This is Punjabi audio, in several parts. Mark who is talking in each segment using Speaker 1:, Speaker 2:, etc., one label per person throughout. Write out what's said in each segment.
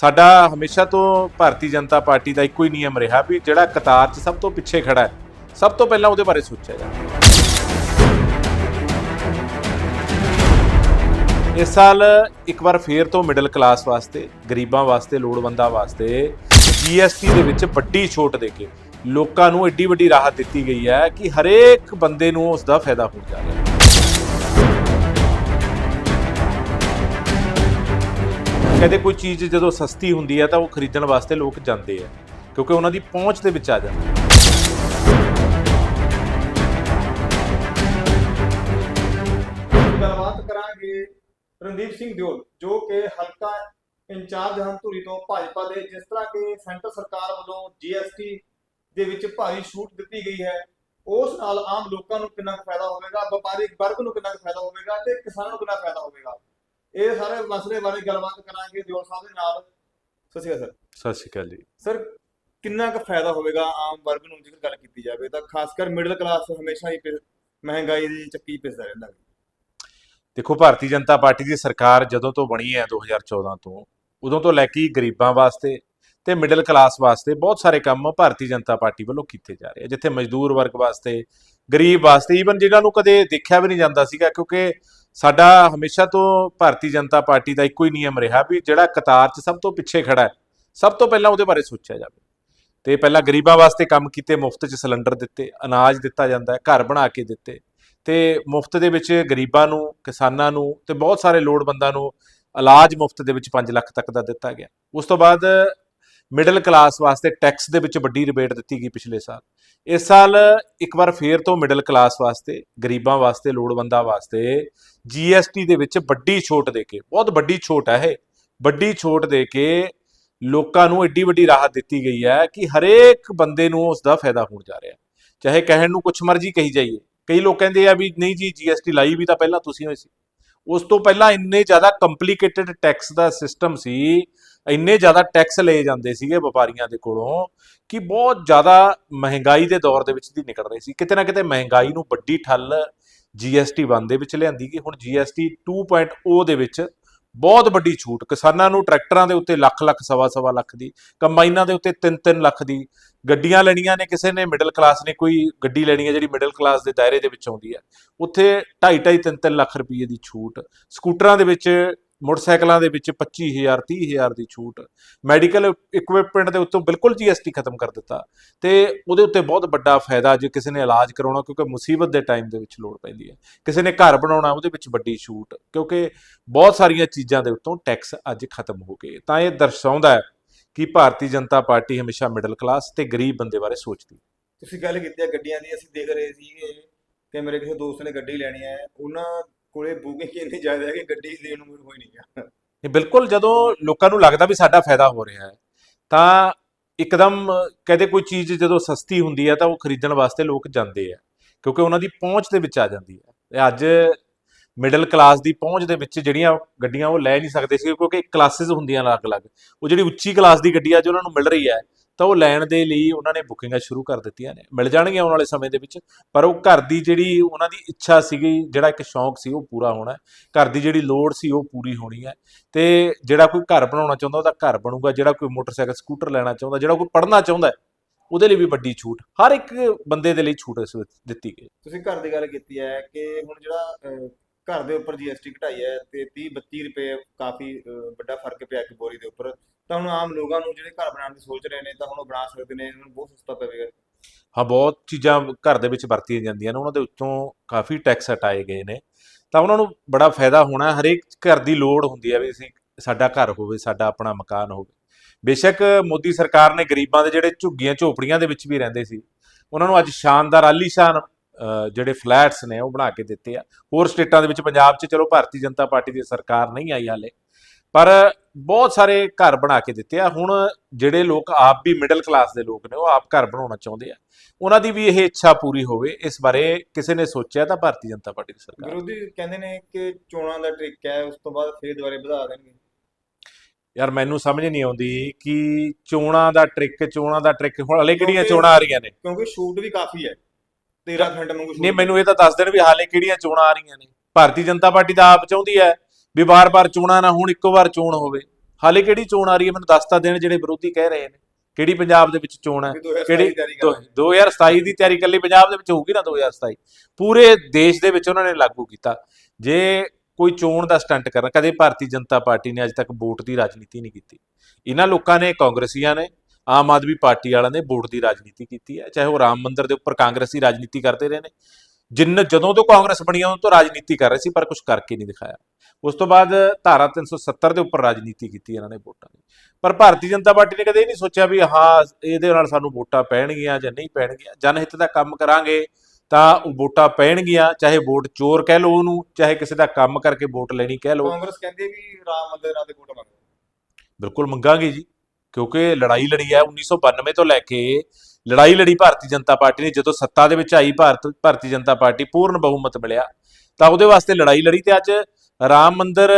Speaker 1: ਸਾਡਾ ਹਮੇਸ਼ਾ ਤੋਂ ਭਾਰਤੀ ਜਨਤਾ ਪਾਰਟੀ ਦਾ ਇੱਕੋ ਹੀ ਨਿਯਮ ਰਿਹਾ ਵੀ ਜਿਹੜਾ ਕਤਾਰ 'ਚ ਸਭ ਤੋਂ ਪਿੱਛੇ ਖੜਾ ਹੈ, ਸਭ ਤੋਂ ਪਹਿਲਾਂ ਉਹਦੇ ਬਾਰੇ ਸੋਚਿਆ ਜਾਵੇ। ਇਸ ਸਾਲ ਇੱਕ ਵਾਰ ਫੇਰ ਤੋਂ ਮਿਡਲ ਕਲਾਸ ਵਾਸਤੇ, ਗਰੀਬਾਂ ਵਾਸਤੇ, ਲੋੜਵੰਦਾਂ ਵਾਸਤੇ ਜੀਐਸਟੀ ਦੇ ਵਿੱਚ ਵੱਡੀ ਛੋਟ ਦੇ ਕੇ ਲੋਕਾਂ ਨੂੰ ਐਡੀ ਵੱਡੀ ਰਾਹਤ ਦਿੱਤੀ ਗਈ ਹੈ ਕਿ ਹਰੇਕ ਬੰਦੇ ਨੂੰ ਉਸ ਦਾ ਫਾਇਦਾ ਹੋ ਜਾ ਰਿਹਾ ਹੈ। ਕਹਿੰਦੇ ਕੋਈ ਚੀਜ਼ ਜਦੋਂ ਸਸਤੀ ਹੁੰਦੀ ਹੈ ਤਾਂ ਉਹ ਖਰੀਦਣ ਵਾਸਤੇ ਲੋਕ ਜਾਂਦੇ ਆ, ਕਿਉਂਕਿ ਉਹਨਾਂ ਦੀ ਪਹੁੰਚ ਦੇ ਵਿੱਚ ਆ ਜਾਂਦੀ ਹੈ
Speaker 2: ਗੱਲਬਾਤ ਕਰਾਂਗੇ ਰਣਦੀਪ ਸਿੰਘ ਦਿਓਲ, ਜੋ ਕਿ ਹਲਕਾ ਇੰਚਾਰਜ ਹਨ ਧੂਰੀ ਤੋਂ ਭਾਜਪਾ ਦੇ, ਜਿਸ ਤਰ੍ਹਾਂ ਕਿ ਸੈਂਟਰ ਸਰਕਾਰ ਵੱਲੋਂ ਜੀਐਸਟੀ ਦੇ ਵਿੱਚ ਭਾਰੀ ਛੂਟ ਦਿੱਤੀ ਗਈ ਹੈ। ਉਸ ਨਾਲ ਆਮ ਲੋਕਾਂ ਨੂੰ ਕਿੰਨਾ ਕੁ ਫਾਇਦਾ ਹੋਵੇਗਾ? ਵਪਾਰਿਕ ਵਰਗ ਨੂੰ ਕਿੰਨਾ ਕੁ ਫਾਇਦਾ ਹੋਵੇਗਾ? ਤੇ ਕਿਸਾਨਾਂ ਨੂੰ ਕਿੰਨਾ ਫਾਇਦਾ ਹੋਵੇਗਾ? ਇਹ ਸਾਰੇ ਮਸਲੇ ਬਾਰੇ ਗੱਲਬਾਤ ਕਰਾਂਗੇ ਦਿਓਲ ਸਾਹਿਬ ਦੇ ਨਾਲ। ਸਤਿ ਸ਼੍ਰੀ ਅਕਾਲ ਸਰ।
Speaker 1: ਸਤਿ ਸ਼੍ਰੀ ਅਕਾਲ ਜੀ।
Speaker 2: ਸਰ ਕਿੰਨਾ ਕੁ ਫਾਇਦਾ ਹੋਵੇਗਾ ਆਮ ਵਰਗ ਨੂੰ ਜੇਕਰ ਗੱਲ ਕੀਤੀ ਜਾਵੇ ਤਾਂ ਖਾਸ ਕਰ ਮਿਡਲ ਕਲਾਸ ਹਮੇਸ਼ਾ ਹੀ ਮਹਿੰਗਾਈ ਦੀ ਚੱਕੀ ਪਿਸਦਾ ਰਹਿੰਦਾ ਹੈ।
Speaker 1: ਦੇਖੋ ਭਾਰਤੀ ਜਨਤਾ ਪਾਰਟੀ ਦੀ ਸਰਕਾਰ ਜਦੋਂ ਤੋਂ ਬਣੀ ਹੈ 2014 ਤੋਂ ਉਦੋਂ ਤੋਂ ਲੈ ਕੇ ਗਰੀਬਾਂ ਵਾਸਤੇ ਤੇ ਮਿਡਲ ਕਲਾਸ ਵਾਸਤੇ ਬਹੁਤ ਸਾਰੇ ਕੰਮ ਭਾਰਤੀ ਜਨਤਾ ਪਾਰਟੀ ਵੱਲੋਂ ਕੀਤੇ ਜਾ ਰਹੇ ਆ ਜਿੱਥੇ ਮਜ਼ਦੂਰ ਵਰਗ ਵਾਸਤੇ ਗਰੀਬ ਵਾਸਤੇ ਈਵਨ ਜਿਨ੍ਹਾਂ ਨੂੰ ਕਦੇ ਦੇਖਿਆ ਵੀ ਨਹੀਂ ਜਾਂਦਾ ਸੀਗਾ ਕਿਉਂਕਿ ਸਾਡਾ ਹਮੇਸ਼ਾ ਤੋਂ ਭਾਰਤੀ ਜਨਤਾ ਪਾਰਟੀ ਦਾ ਇੱਕੋ ਹੀ ਨਿਯਮ ਰਿਹਾ ਵੀ ਜਿਹੜਾ ਕਤਾਰ 'ਚ ਸਭ ਤੋਂ ਪਿੱਛੇ ਖੜਾ ਹੈ, ਸਭ ਤੋਂ ਪਹਿਲਾਂ ਉਹਦੇ ਬਾਰੇ ਸੋਚਿਆ ਜਾਵੇ। ਤੇ ਪਹਿਲਾਂ ਗਰੀਬਾਂ ਵਾਸਤੇ ਕੰਮ ਕੀਤੇ, ਮੁਫਤ 'ਚ ਸਿਲੰਡਰ ਦਿੱਤੇ, ਅਨਾਜ ਦਿੱਤਾ ਜਾਂਦਾ ਹੈ, ਘਰ ਬਣਾ ਕੇ ਦਿੱਤੇ। ਤੇ ਮੁਫਤ ਦੇ ਵਿੱਚ ਗਰੀਬਾਂ ਨੂੰ, ਕਿਸਾਨਾਂ ਨੂੰ ਤੇ ਬਹੁਤ ਸਾਰੇ ਲੋੜਵੰਦਾਂ ਨੂੰ ਇਲਾਜ ਮੁਫਤ ਦੇ ਵਿੱਚ 5 ਲੱਖ ਤੱਕ ਦਾ ਦਿੱਤਾ ਗਿਆ। ਉਸ ਤੋਂ ਬਾਅਦ ਮਿਡਲ ਕਲਾਸ ਵਾਸਤੇ ਟੈਕਸ ਦੇ ਵਿੱਚ ਵੱਡੀ ਰਿਬੇਟ ਦਿੱਤੀ ਗਈ ਪਿਛਲੇ ਸਾਲ। ਇਸ ਸਾਲ ਇੱਕ ਵਾਰ ਫੇਰ ਤੋਂ ਮਿਡਲ ਕਲਾਸ ਵਾਸਤੇ, ਗਰੀਬਾਂ ਵਾਸਤੇ, ਲੋੜਵੰਦਾਂ ਵਾਸਤੇ ਜੀਐਸਟੀ ਦੇ ਵਿੱਚ ਵੱਡੀ ਛੋਟ ਦੇ ਕੇ, ਬਹੁਤ ਵੱਡੀ ਛੋਟ ਹੈ ਇਹ, ਵੱਡੀ ਛੋਟ ਦੇ ਕੇ ਲੋਕਾਂ ਨੂੰ ਐਡੀ ਵੱਡੀ ਰਾਹਤ ਦਿੱਤੀ ਗਈ ਹੈ ਕਿ ਹਰੇਕ ਬੰਦੇ ਨੂੰ ਉਸ ਦਾ ਫਾਇਦਾ ਹੋਣ ਜਾ ਰਿਹਾ ਚਾਹੇ ਕਹਿਣ ਨੂੰ ਕੁਛ ਮਰਜ਼ੀ ਕਹੀ ਜਾਈਏ, ਕਈ ਲੋਕ ਕਹਿੰਦੇ ਆ ਵੀ ਨਹੀਂ ਜੀ ਜੀਐਸਟੀ ਲਾਈ ਵੀ ਤਾਂ ਪਹਿਲਾਂ ਤੁਸੀਂ ਹੋਏ ਸੀ। ਉਸ ਤੋਂ ਪਹਿਲਾਂ ਇੰਨੇ ਜ਼ਿਆਦਾ ਕੰਪਲਿਕੇਟਡ ਟੈਕਸ ਦਾ ਸਿਸਟਮ ਸੀ ਇੰਨੇ ਜ਼ਿਆਦਾ ਟੈਕਸ ਲਏ ਜਾਂਦੇ ਸੀਗੇ ਵਪਾਰੀਆਂ ਦੇ ਕੋਲੋਂ ਕਿ ਬਹੁਤ ਜ਼ਿਆਦਾ ਮਹਿੰਗਾਈ ਦੇ ਦੌਰ ਦੇ ਵਿੱਚ ਦੀ ਨਿਕਲ ਰਹੀ ਸੀ। ਕਿਤੇ ਨਾ ਕਿਤੇ ਮਹਿੰਗਾਈ ਨੂੰ ਵੱਡੀ ਠੱਲ ਜੀਐਸਟੀ 1 ਦੇ ਵਿੱਚ ਲਿਆਂਦੀ ਗਈ। ਹੁਣ ਜੀਐਸਟੀ 2.0 ਦੇ ਵਿੱਚ ਬਹੁਤ ਵੱਡੀ ਛੂਟ, ਕਿਸਾਨਾਂ ਨੂੰ ਟਰੈਕਟਰਾਂ ਦੇ ਉੱਤੇ ਲੱਖ ਲੱਖ, ਸਵਾ ਸਵਾ ਲੱਖ ਦੀ, ਕੰਬਾਈਨਾਂ ਦੇ ਉੱਤੇ 3-3 ਲੱਖ ਦੀ, ਗੱਡੀਆਂ ਲੈਣੀਆਂ ਨੇ, ਕਿਸੇ ਨੇ ਮਿਡਲ ਕਲਾਸ ਨੇ ਕੋਈ ਗੱਡੀ ਲੈਣੀ ਹੈ ਜਿਹੜੀ ਮਿਡਲ ਕਲਾਸ ਦੇ ਦਾਇਰੇ ਦੇ ਵਿੱਚ ਆਉਂਦੀ ਹੈ। ਉੱਥੇ 2.5 3-3 ਲੱਖ ਰੁਪਏ ਦੀ ਛੂਟ, ਸਕੂਟਰਾਂ ਦੇ ਵਿੱਚ ਮੋਟਰਸਾਈਕਲਾਂ ਦੇ ਵਿੱਚ 25000 30000 ਦੀ ਛੂਟ। ਮੈਡੀਕਲ ਇਕਵਿਪਮੈਂਟ ਦੇ ਉੱਤੇ ਬਿਲਕੁਲ ਜੀਐਸਟੀ ਖਤਮ ਕਰ ਦਿੱਤਾ। ਤੇ ਉਹਦੇ ਉੱਤੇ ਬਹੁਤ ਵੱਡਾ ਫਾਇਦਾ ਜੇ ਕਿਸੇ ਨੇ ਇਲਾਜ ਕਰਾਉਣਾ, ਕਿਉਂਕਿ ਮੁਸੀਬਤ ਦੇ ਟਾਈਮ ਦੇ ਵਿੱਚ ਲੋੜ ਪੈਂਦੀ ਹੈ। ਕਿਸੇ ਨੇ ਘਰ ਬਣਾਉਣਾ, ਉਹਦੇ ਵਿੱਚ ਵੱਡੀ ਛੂਟ, ਕਿਉਂਕਿ ਬਹੁਤ ਸਾਰੀਆਂ ਚੀਜ਼ਾਂ ਦੇ ਉੱਤੋਂ ਟੈਕਸ ਅੱਜ ਖਤਮ ਹੋ ਗਏ। ਤਾਂ ਇਹ ਦਰਸਾਉਂਦਾ ਹੈ ਕਿ ਭਾਰਤੀ ਜਨਤਾ ਪਾਰਟੀ ਹਮੇਸ਼ਾ ਮਿਡਲ ਕਲਾਸ ਤੇ ਗਰੀਬ ਬੰਦੇ ਬਾਰੇ ਸੋਚਦੀ ਹੈ।
Speaker 2: ਤੁਸੀਂ ਗੱਲ ਕੀਤੀ ਹੈ ਗੱਡੀਆਂ ਦੀ, ਅਸੀਂ ਦੇਖ ਰਹੇ ਸੀ ਕਿ ਮੇਰੇ ਕਿਸੇ ਦੋਸਤ ਨੇ ਗੱਡੀ ਲੈਣੀ ਹੈ, ਉਹਨਾਂ ਕੋਲੇ ਬੁਕਿੰਗ ਇੰਨੀ ਜ਼ਿਆਦਾ ਹੈ ਕਿ ਗੱਡੀ ਦੇਣ ਨੂੰ ਮੈਨੂੰ ਨਹੀਂ ਗਿਆ
Speaker 1: ਇਹ ਬਿਲਕੁਲ ਜਦੋਂ ਲੋਕਾਂ ਨੂੰ ਲੱਗਦਾ ਵੀ ਸਾਡਾ ਫਾਇਦਾ ਹੋ ਰਿਹਾ ਹੈ, ਤਾਂ ਇੱਕਦਮ ਕਹਿੰਦੇ ਕੋਈ ਚੀਜ਼ ਜਦੋਂ ਸਸਤੀ ਹੁੰਦੀ ਹੈ, ਤਾਂ ਉਹ ਖਰੀਦਣ ਵਾਸਤੇ ਲੋਕ ਜਾਂਦੇ ਆ, ਕਿਉਂਕਿ ਉਹਨਾਂ ਦੀ ਪਹੁੰਚ ਦੇ ਵਿੱਚ ਆ ਜਾਂਦੀ ਹੈ। ਅੱਜ ਮਿਡਲ ਕਲਾਸ ਦੀ ਪਹੁੰਚ ਦੇ ਵਿੱਚ ਜਿਹੜੀਆਂ ਗੱਡੀਆਂ ਉਹ ਲੈ ਨਹੀਂ ਸਕਦੇ ਸੀ, ਕਿਉਂਕਿ ਕਲਾਸਿਸ ਹੁੰਦੀਆਂ ਅਲੱਗ-ਅਲੱਗ। ਉਹ ਜਿਹੜੀ ਉੱਚੀ ਕਲਾਸ ਦੀ ਗੱਡੀ ਆ ਜੋ ਉਹਨਾਂ ਨੂੰ ਮਿਲ ਰਹੀ ਹੈ ਤਾਂ ਉਹ ਲੈਣ ਦੇ ਲਈ ਉਹਨਾਂ ਨੇ ਬੁਕਿੰਗਾਂ ਸ਼ੁਰੂ ਕਰ ਦਿੱਤੀਆਂ ਨੇ। ਮਿਲ ਜਾਣਗੀਆਂ ਆਉਣ ਵਾਲੇ ਸਮੇਂ ਦੇ ਵਿੱਚ, ਪਰ ਉਹ ਘਰ ਦੀ ਜਿਹੜੀ ਉਹਨਾਂ ਦੀ ਇੱਛਾ ਸੀਗੀ, ਜਿਹੜਾ ਇੱਕ ਸ਼ੌਂਕ ਸੀ, ਉਹ ਪੂਰਾ ਹੋਣਾ ਹੈ। ਘਰ ਦੀ ਜਿਹੜੀ ਲੋੜ ਸੀ, ਉਹ ਪੂਰੀ ਹੋਣੀ ਹੈ। ਤੇ ਜਿਹੜਾ ਕੋਈ ਘਰ ਬਣਾਉਣਾ ਚਾਹੁੰਦਾ, ਉਹਦਾ ਘਰ ਬਣੂਗਾ। ਜਿਹੜਾ ਕੋਈ ਮੋਟਰਸਾਈਕਲ, ਸਕੂਟਰ ਲੈਣਾ ਚਾਹੁੰਦਾ, ਜਿਹੜਾ ਕੋਈ ਪੜ੍ਹਨਾ ਚਾਹੁੰਦਾ, ਉਹਦੇ ਲਈ ਵੀ ਵੱਡੀ ਛੂਟ। ਹਰ ਇੱਕ ਬੰਦੇ ਦੇ ਲਈ ਛੂਟ ਇਸ ਵਿੱਚ ਦਿੱਤੀ ਗਈ।
Speaker 2: ਤੁਸੀਂ ਘਰ ਦੀ ਗੱਲ ਕੀਤੀ ਹੈ ਕਿ ਹੁਣ ਜਿਹੜਾ ਘਰ ਦੇ ਉੱਪਰ ਜੀਐਸਟੀ ਘਟਾਈ ਹੈ ਤੇ 30 32 ਰੁਪਏ ਕਾਫੀ ਅਹ, ਵੱਡਾ ਫ਼ਰਕ ਪਿਆ ਇੱਕ ਬੋਰੀ ਦੇ ਉੱਪਰ। ਤਾਂ ਹੁਣ ਆਮ ਲੋਕਾਂ ਨੂੰ ਜਿਹੜੇ ਘਰ ਬਣਾਉਣ ਦੀ ਸੋਚ ਰਹੇ ਨੇ ਤਾਂ ਹੁਣ ਉਹ ਬਣਾ ਸਕਦੇ ਨੇ ਇਹਨਾਂ ਨੂੰ ਬਹੁਤ ਸਸਤਾ ਪਵੇਗਾ।
Speaker 1: ਹਾਂ ਬਹੁਤ ਚੀਜ਼ਾਂ ਘਰ ਦੇ ਵਿੱਚ ਵਰਤੀਆਂ ਜਾਂਦੀਆਂ ਨੇ ਉਹਨਾਂ ਦੇ ਉੱਤੋਂ ਕਾਫੀ ਟੈਕਸ ਹਟਾਏ ਗਏ ਨੇ। ਤਾਂ ਉਹਨਾਂ ਨੂੰ ਬੜਾ ਫਾਇਦਾ ਹੋਣਾ ਹਰੇਕ ਘਰ ਦੀ ਲੋੜ ਹੁੰਦੀ ਹੈ ਵੀ ਅਸੀਂ ਸਾਡਾ ਘਰ ਹੋਵੇ ਸਾਡਾ ਆਪਣਾ ਮਕਾਨ ਹੋਵੇ। ਬੇਸ਼ੱਕ ਮੋਦੀ ਸਰਕਾਰ ਨੇ ਗਰੀਬਾਂ ਦੇ ਜਿਹੜੇ ਝੁੱਗੀਆਂ ਝੋਪੜੀਆਂ ਦੇ ਵਿੱਚ ਵੀ ਰਹਿੰਦੇ ਸੀ ਉਹਨਾਂ ਨੂੰ ਅੱਜ ਸ਼ਾਨਦਾਰ ਆਲੀਸ਼ਾਨ ਅ, ਜਿਹੜੇ ਫਲੈਟਸ ਨੇ ਉਹ ਬਣਾ ਕੇ ਦਿੱਤੇ ਆ। ਹੋਰ ਸਟੇਟਾਂ ਦੇ ਵਿੱਚ ਪੰਜਾਬ 'ਚ ਚਲੋ ਭਾਰਤੀ ਜਨਤਾ ਪਾਰਟੀ ਦੀ ਸਰਕਾਰ ਨਹੀਂ ਆਈ ਹਾਲੇ ਪਰ ਬਹੁਤ ਸਾਰੇ ਘਰ ਬਣਾ ਕੇ ਦਿੱਤੇ ਆ। ਹੁਣ ਜਿਹੜੇ ਲੋਕ ਆਪ ਵੀ ਮਿਡਲ ਕਲਾਸ ਦੇ ਲੋਕ ਨੇ ਉਹ ਆਪ ਘਰ ਬਣਾਉਣਾ ਚਾਹੁੰਦੇ ਆ। ਉਹਨਾਂ ਦੀ ਵੀ ਇਹ ਇੱਛਾ ਪੂਰੀ ਹੋਵੇ ਇਸ ਬਾਰੇ ਕਿਸੇ ਨੇ ਸੋਚਿਆ ਤਾਂ ਭਾਰਤੀ ਜਨਤਾ ਪਾਰਟੀ ਦੀ ਸਰਕਾਰ।
Speaker 2: ਵਿਰੋਧੀ ਕਹਿੰਦੇ ਨੇ ਕਿ ਚੋਣਾਂ ਦਾ ਟ੍ਰਿਕ ਹੈ ਉਸ ਤੋਂ ਬਾਅਦ ਫੇਰ ਦੁਬਾਰੇ ਵਧਾ ਦੇਣਗੇ।
Speaker 1: ਯਾਰ ਮੈਨੂੰ ਸਮਝ ਨਹੀਂ ਆਉਂਦੀ ਕਿ ਚੋਣਾਂ ਦਾ ਟ੍ਰਿਕ ਚੋਣਾਂ ਦਾ ਟ੍ਰਿਕ ਹੁਣ ਹਲੇ ਕਿਹੜੀਆਂ ਚੋਣਾਂ ਆ ਰਹੀਆਂ ਨੇ?
Speaker 2: ਕਿਉਂਕਿ ਛੂਟ ਵੀ ਕਾਫੀ ਹੈ। 13% ਵਾਂਗੂ ਛੂਟ
Speaker 1: ਨਹੀਂ ਮੈਨੂੰ ਇਹ ਤਾਂ ਦੱਸ ਦੇਣ ਵੀ ਹਾਲੇ ਕਿਹੜੀਆਂ ਚੋਣਾਂ ਆ ਰਹੀਆਂ ਨੇ। ਭਾਰਤੀ ਜਨਤਾ ਪਾਰਟੀ ਤਾਂ ਆਪ ਚਾਹੁੰਦੀ ਹੈ ਵੀ ਵਾਰ-ਵਾਰ ਚੋਣਾਂ ਨਾ ਹੋਣ ਇੱਕੋ ਵਾਰ ਚੋਣ ਹੋਵੇ। ਹਾਲੇ ਕਿਹੜੀ ਚੋਣ ਆ ਰਹੀ ਹੈ? ਮੈਨੂੰ ਦੱਸ ਤਾਂ ਦੇਣ ਜਿਹੜੇ ਵਿਰੋਧੀ ਕਹਿ ਰਹੇ ਨੇ। ਕਿਹੜੀ ਪੰਜਾਬ ਦੇ ਵਿੱਚ ਚੋਣ ਹੈ? ਕਿਹੜੀ 2027 ਦੀ ਤਿਆਰੀ ਕੱਲੀ ਪੰਜਾਬ ਦੇ ਵਿੱਚ ਹੋਊਗੀ ਨਾ 2027 ਪੂਰੇ ਦੇਸ਼ ਦੇ ਵਿੱਚ ਉਹਨਾਂ ਨੇ ਲਾਗੂ ਕੀਤਾ। ਜੇ ਕੋਈ ਚੋਣ ਦਾ ਸਟੰਟ ਕਰਨ ਕਦੇ ਭਾਰਤੀ ਜਨਤਾ ਪਾਰਟੀ ਨੇ ਅੱਜ ਤੱਕ ਵੋਟ ਦੀ ਰਾਜਨੀਤੀ ਨਹੀਂ ਕੀਤੀ। ਇਹਨਾਂ ਲੋਕਾਂ ਨੇ ਕਾਂਗਰਸੀਆਂ ਨੇ ਆਮ ਆਦਮੀ ਪਾਰਟੀ ਵਾਲਿਆਂ ਨੇ ਵੋਟ ਦੀ ਰਾਜਨੀਤੀ ਕੀਤੀ ਹੈ ਚਾਹੇ ਉਹ ਰਾਮ ਮੰਦਿਰ ਦੇ ਉੱਪਰ ਕਾਂਗਰਸੀ ਰਾਜਨੀਤੀ ਕਰਦੇ ਰਹੇ ਨੇ ਜਿੰਨ ਜਦੋਂ ਤੋਂ ਕਾਂਗਰਸ ਬਣੀ ਉਦੋਂ ਤੋਂ ਰਾਜਨੀਤੀ ਕਰ ਰਹੇ ਸੀ ਪਰ ਕੁਝ ਕਰਕੇ ਨਹੀਂ ਦਿਖਾਇਆ। ਉਸ ਤੋਂ ਬਾਅਦ ਧਾਰਾ 370 ਦੇ ਉੱਪਰ ਰਾਜਨੀਤੀ ਕੀਤੀ ਇਹਨਾਂ ਨੇ ਵੋਟਾਂ ਦੀ। ਪਰ ਭਾਰਤੀ ਜਨਤਾ ਪਾਰਟੀ ਨੇ ਕਦੇ ਇਹ ਨਹੀਂ ਸੋਚਿਆ ਵੀ ਹਾਂ ਇਹਦੇ ਨਾਲ ਸਾਨੂੰ ਵੋਟਾਂ ਪੈਣਗੀਆਂ ਜਾਂ ਨਹੀਂ ਪੈਣਗੀਆਂ। ਜਨਹਿੱਤ ਦਾ ਕੰਮ ਕਰਾਂਗੇ ਤਾਂ ਉਹ ਵੋਟਾਂ ਪੈਣਗੀਆਂ ਚਾਹੇ ਵੋਟ ਚੋਰ ਕਹਿ ਲਓ ਉਹਨੂੰ ਚਾਹੇ ਕਿਸੇ ਦਾ ਕੰਮ ਕਰਕੇ ਵੋਟ ਲੈਣੀ ਕਹਿ ਲਓ।
Speaker 2: ਕਾਂਗਰਸ ਕਹਿੰਦੇ ਵੀ ਰਾਮ ਮੰਦਿਰ ਦੇ ਵੋਟ ਮੰਗਦੇ।
Speaker 1: ਬਿਲਕੁਲ ਮੰਗਾਂਗੇ ਜੀ। ਕਿਉਂਕਿ ਲੜਾਈ ਲੜੀ ਹੈ 1992 ਤੋਂ ਲੈ ਕੇ ਲੜਾਈ ਲੜੀ ਭਾਰਤੀ ਜਨਤਾ ਪਾਰਟੀ ਨੇ, ਜਦੋਂ ਸੱਤਾ ਦੇ ਵਿੱਚ ਆਈ ਭਾਰਤ, ਭਾਰਤੀ ਜਨਤਾ ਪਾਰਟੀ, ਪੂਰਨ ਬਹੁਮਤ ਮਿਲਿਆ। ਤਾਂ ਉਹਦੇ ਵਾਸਤੇ ਲੜਾਈ ਲੜੀ ਤੇ ਅੱਜ ਰਾਮ ਮੰਦਿਰ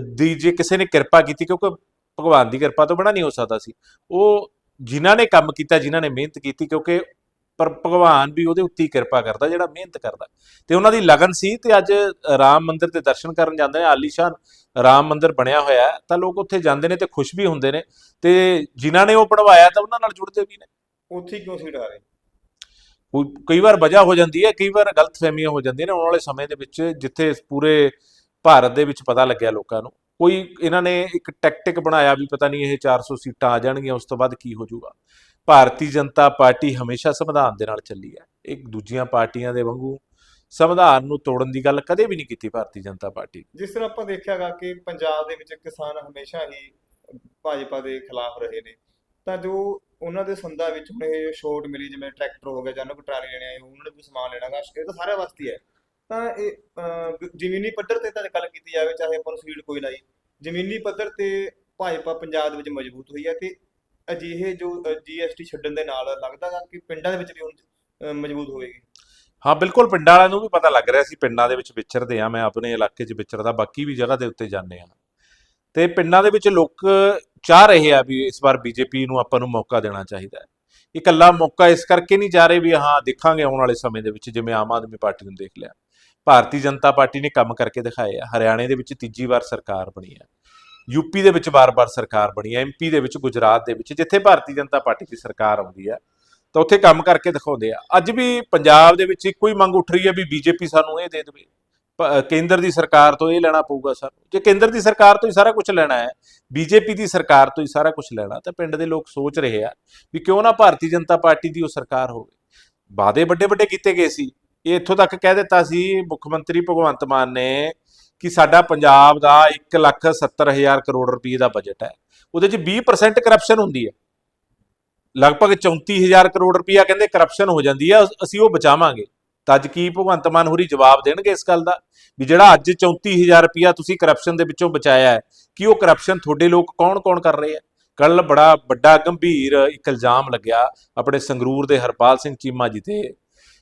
Speaker 1: ਦੀ ਜੇ ਕਿਸੇ ਨੇ ਕਿਰਪਾ ਕੀਤੀ, ਕਿਉਂਕਿ ਭਗਵਾਨ ਦੀ ਕਿਰਪਾ ਤੋਂ ਬਣਾ ਨਹੀਂ ਹੋ ਸਕਦਾ ਸੀ। ਉਹ ਜਿਨ੍ਹਾਂ ਨੇ ਕੰਮ ਕੀਤਾ, ਜਿਨ੍ਹਾਂ ਨੇ ਮਿਹਨਤ ਕੀਤੀ, ਕਿਉਂਕਿ ਪਰ ਭਗਵਾਨ ਵੀ ਉਹਦੇ ਉੱਤੇ ਕਿਰਪਾ ਕਰਦਾ ਜਿਹੜਾ ਮਿਹਨਤ ਕਰਦਾ। ਤੇ ਉਹਨਾਂ ਦੀ ਲਗਨ ਸੀ ਤੇ ਅੱਜ ਰਾਮ ਮੰਦਿਰ ਦੇ ਦਰਸ਼ਨ ਕਰਨ ਜਾਂਦੇ ਨੇ ਆਲੀਸ਼ਾਨ ਰਾਮ ਮੰਦਿਰ ਬਣਿਆ ਹੋਇਆ ਹੈ ਤਾਂ ਲੋਕ ਉੱਥੇ ਜਾਂਦੇ ਨੇ ਤੇ ਖੁਸ਼ ਵੀ ਹੁੰਦੇ ਨੇ। ਤੇ ਜਿਨ੍ਹਾਂ ਨੇ ਉਹ ਬਣਵਾਇਆ ਤਾਂ ਉਹਨਾਂ ਨਾਲ ਜੁੜਦੇ ਵੀ ਨੇ।
Speaker 2: ਉੱਥੇ ਕਿਉਂ ਆ ਰਹੇ?
Speaker 1: ਕੋਈ- ਕਈ ਵਾਰ ਵਜ੍ਹਾ ਹੋ ਜਾਂਦੀ ਹੈ ਕਈ ਵਾਰ ਗਲਤਫਹਿਮੀਆਂ ਹੋ ਜਾਂਦੀਆਂ ਨੇ ਆਉਣ ਵਾਲੇ ਸਮੇਂ ਦੇ ਵਿੱਚ ਜਿੱਥੇ ਪੂਰੇ ਭਾਰਤ ਦੇ ਵਿੱਚ ਪਤਾ ਲੱਗਿਆ ਲੋਕਾਂ ਨੂੰ। ਕੋਈ ਇਹਨਾਂ ਨੇ ਇੱਕ ਟੈਕਟਿਕ ਬਣਾਇਆ ਵੀ ਪਤਾ ਨਹੀਂ ਇਹ 400 ਸੀਟਾਂ ਆ ਜਾਣਗੀਆਂ ਉਸ ਤੋਂ ਬਾਅਦ ਕੀ ਹੋ ਜਾਊਗਾ। ਭਾਰਤੀ ਜਨਤਾ ਪਾਰਟੀ ਹਮੇਸ਼ਾ ਸੰਵਿਧਾਨ ਦੇ ਨਾਲ ਚੱਲੀ ਹੈ। ਇੱਕ ਦੂਜੀਆਂ ਪਾਰਟੀਆਂ ਦੇ ਵਾਂਗੂ ਸੰਵਿਧਾਨ ਨੂੰ ਤੋੜਨ ਦੀ ਗੱਲ ਕਦੇ ਵੀ ਨਹੀਂ ਕੀਤੀ ਭਾਰਤੀ ਜਨਤਾ ਪਾਰਟੀ
Speaker 2: ਜਿਸ ਤਰ੍ਹਾਂ ਆਪਾਂ ਦੇਖਿਆਗਾ ਕਿ ਪੰਜਾਬ ਦੇ ਵਿੱਚ ਕਿਸਾਨ ਹਮੇਸ਼ਾ ਹੀ ਭਾਜਪਾ ਦੇ ਖਿਲਾਫ ਰਹੇ ਨੇ। ਤਾਂ ਜੋ ਉਹਨਾਂ ਦੇ ਸੰਦਾਂ ਵਿੱਚ ਹੁਣ ਇਹ ਛੋਟ ਮਿਲੀ, ਜਿਵੇਂ ਟਰੈਕਟਰ ਹੋ ਗਿਆ, ਜਾਂ ਉਹਨਾਂ ਕੋਲ ਟਰਾਲੀ ਲੈਣੇ ਆਏ, ਉਹਨਾਂ ਨੇ ਕੋਈ ਸਮਾਨ ਲੈਣਾਗਾ ਇਹ ਤਾਂ ਸਾਰਿਆਂ ਵਾਸਤੇ ਹੈ ਤਾਂ ਇਹ ਜ਼ਮੀਨੀ ਪੱਧਰ ਤੇ ਤਾਂ ਗੱਲ ਕੀਤੀ ਜਾਵੇ, ਚਾਹੇ ਆਪਾਂ ਨੂੰ ਸੀਟ ਕੋਈ ਲਾਈ, ਜ਼ਮੀਨੀ ਪੱਧਰ ਤੇ ਭਾਜਪਾ ਪੰਜਾਬ ਦੇ ਵਿੱਚ ਮਜ਼ਬੂਤ ਹੋਈ ਹੈ ਤੇ ਅਜਿਹੇ ਜੋ ਜੀਐਸਟੀ ਛੱਡਣ ਦੇ ਨਾਲ ਲੱਗਦਾਗਾ ਕਿ ਪਿੰਡਾਂ ਦੇ ਵਿੱਚ ਵੀ ਹੁਣ ਮਜ਼ਬੂਤ ਹੋਵੇਗੀ?
Speaker 1: ਹਾਂ, ਬਿਲਕੁਲ ਪਿੰਡਾਂ ਵਾਲਿਆਂ ਨੂੰ ਵੀ ਪਤਾ ਲੱਗ ਰਿਹਾ ਸੀ, ਪਿੰਡਾਂ ਦੇ ਵਿੱਚ ਵਿਚਰਦੇ ਆ ਮੈਂ, ਆਪਣੇ ਇਲਾਕੇ 'ਚ ਵਿਚਰਦਾ, ਬਾਕੀ ਵੀ ਜਗ੍ਹਾ ਦੇ ਉੱਤੇ ਜਾਂਦੇ ਆ ਤੇ ਪਿੰਡਾਂ ਦੇ ਵਿੱਚ ਲੋਕ ਚਾਹ ਰਹੇ ਆ ਵੀ ਇਸ ਵਾਰ ਬੀਜੇਪੀ ਨੂੰ ਆਪਾਂ ਨੂੰ ਮੌਕਾ ਦੇਣਾ ਚਾਹੀਦਾ ਹੈ। ਇਕੱਲਾ ਮੌਕਾ ਇਸ ਕਰਕੇ ਨਹੀਂ ਜਾ ਰਹੇ ਵੀ ਹਾਂ, ਦੇਖਾਂਗੇ ਆਉਣ ਵਾਲੇ ਸਮੇਂ ਦੇ ਵਿੱਚ, ਜਿਵੇਂ ਆਮ ਆਦਮੀ ਪਾਰਟੀ ਨੂੰ ਦੇਖ ਲਿਆ। ਭਾਰਤੀ ਜਨਤਾ ਪਾਰਟੀ ਨੇ ਕੰਮ ਕਰਕੇ ਦਿਖਾਏ ਆ, ਹਰਿਆਣੇ ਦੇ ਵਿੱਚ ਤੀਜੀ ਵਾਰ ਸਰਕਾਰ ਬਣੀ ਹੈ ਯੂਪੀ ਦੇ ਵਿੱਚ ਵਾਰ-ਵਾਰ ਸਰਕਾਰ ਬਣੀ ਹੈ ਐਮਪੀ ਦੇ ਵਿੱਚ, ਗੁਜਰਾਤ ਦੇ ਵਿੱਚ, ਜਿੱਥੇ ਭਾਰਤੀ ਜਨਤਾ ਪਾਰਟੀ ਦੀ ਸਰਕਾਰ ਆਉਂਦੀ ਹੈ, ਤਾਂ ਉੱਥੇ ਕੰਮ ਕਰਕੇ ਦਿਖਾਉਂਦੇ ਆ। ਅੱਜ ਵੀ ਪੰਜਾਬ ਦੇ ਵਿੱਚ ਇੱਕੋ ਹੀ ਮੰਗ ਉੱਠ ਰਹੀ ਹੈ ਵੀ ਬੀਜੇਪੀ ਸਾਨੂੰ ਇਹ ਦੇ ਦੇਵੇ। ਕੇਂਦਰ ਦੀ ਸਰਕਾਰ ਤੋਂ ਇਹ ਲੈਣਾ ਪਊਗਾ ਸਾਨੂੰ। ਜੇ ਕੇਂਦਰ ਦੀ ਸਰਕਾਰ ਤੋਂ ਹੀ ਸਾਰਾ ਕੁਝ ਲੈਣਾ ਹੈ, ਬੀਜੇਪੀ ਦੀ ਸਰਕਾਰ ਤੋਂ ਹੀ ਸਾਰਾ ਕੁਝ ਲੈਣਾ, ਤਾਂ ਪਿੰਡ ਦੇ ਲੋਕ ਸੋਚ ਰਹੇ ਆ ਵੀ ਕਿਉਂ ਨਾ ਭਾਰਤੀ ਜਨਤਾ ਪਾਰਟੀ ਦੀ ਉਹ ਸਰਕਾਰ ਹੋਵੇ। ਵਾਅਦੇ ਵੱਡੇ ਵੱਡੇ ਕੀਤੇ ਗਏ ਸੀ। ਇਹ ਇੱਥੋਂ ਤੱਕ ਕਹਿ ਦਿੱਤਾ ਸੀ ਮੁੱਖ ਮੰਤਰੀ ਭਗਵੰਤ ਮਾਨ ਨੇ ਕਿ ਸਾਡਾ ਪੰਜਾਬ ਦਾ 1 ਲੱਖ 70 ਹਜ਼ਾਰ ਕਰੋੜ ਰੁਪਏ ਦਾ ਬਜਟ ਹੈ। ਉਹਦੇ 'ਚ 20% ਕਰਪਸ਼ਨ ਹੁੰਦੀ ਹੈ। ਲਗਭਗ 34000 ਕਰੋੜ ਰੁਪਇਆ ਕਹਿੰਦੇ ਕਰਪਸ਼ਨ ਹੋ ਜਾਂਦੀ ਹੈ, ਅਸੀਂ ਉਹ ਬਚਾਵਾਂਗੇ। ਤਾਂ ਅੱਜ ਕੀ ਭਗਵੰਤ ਮਾਨ ਹੋਰੀ ਜਵਾਬ ਦੇਣਗੇ ਇਸ ਗੱਲ ਦਾ? ਵੀ ਜਿਹੜਾ ਅੱਜ 34000 ਰੁਪਇਆ ਤੁਸੀਂ ਕਰਪਸ਼ਨ ਦੇ ਵਿੱਚੋਂ ਬਚਾਇਆ ਹੈ, ਕਿ ਉਹ ਕਰਪਸ਼ਨ ਤੁਹਾਡੇ ਲੋਕ ਕੌਣ-ਕੌਣ ਕਰ ਰਹੇ ਆ ਕੱਲ ਬੜਾ ਵੱਡਾ ਗੰਭੀਰ ਇੱਕ ਇਲਜ਼ਾਮ ਲੱਗਿਆ ਆਪਣੇ ਸੰਗਰੂਰ ਦੇ ਹਰਪਾਲ ਸਿੰਘ ਚੀਮਾ ਜੀ ਤੇ,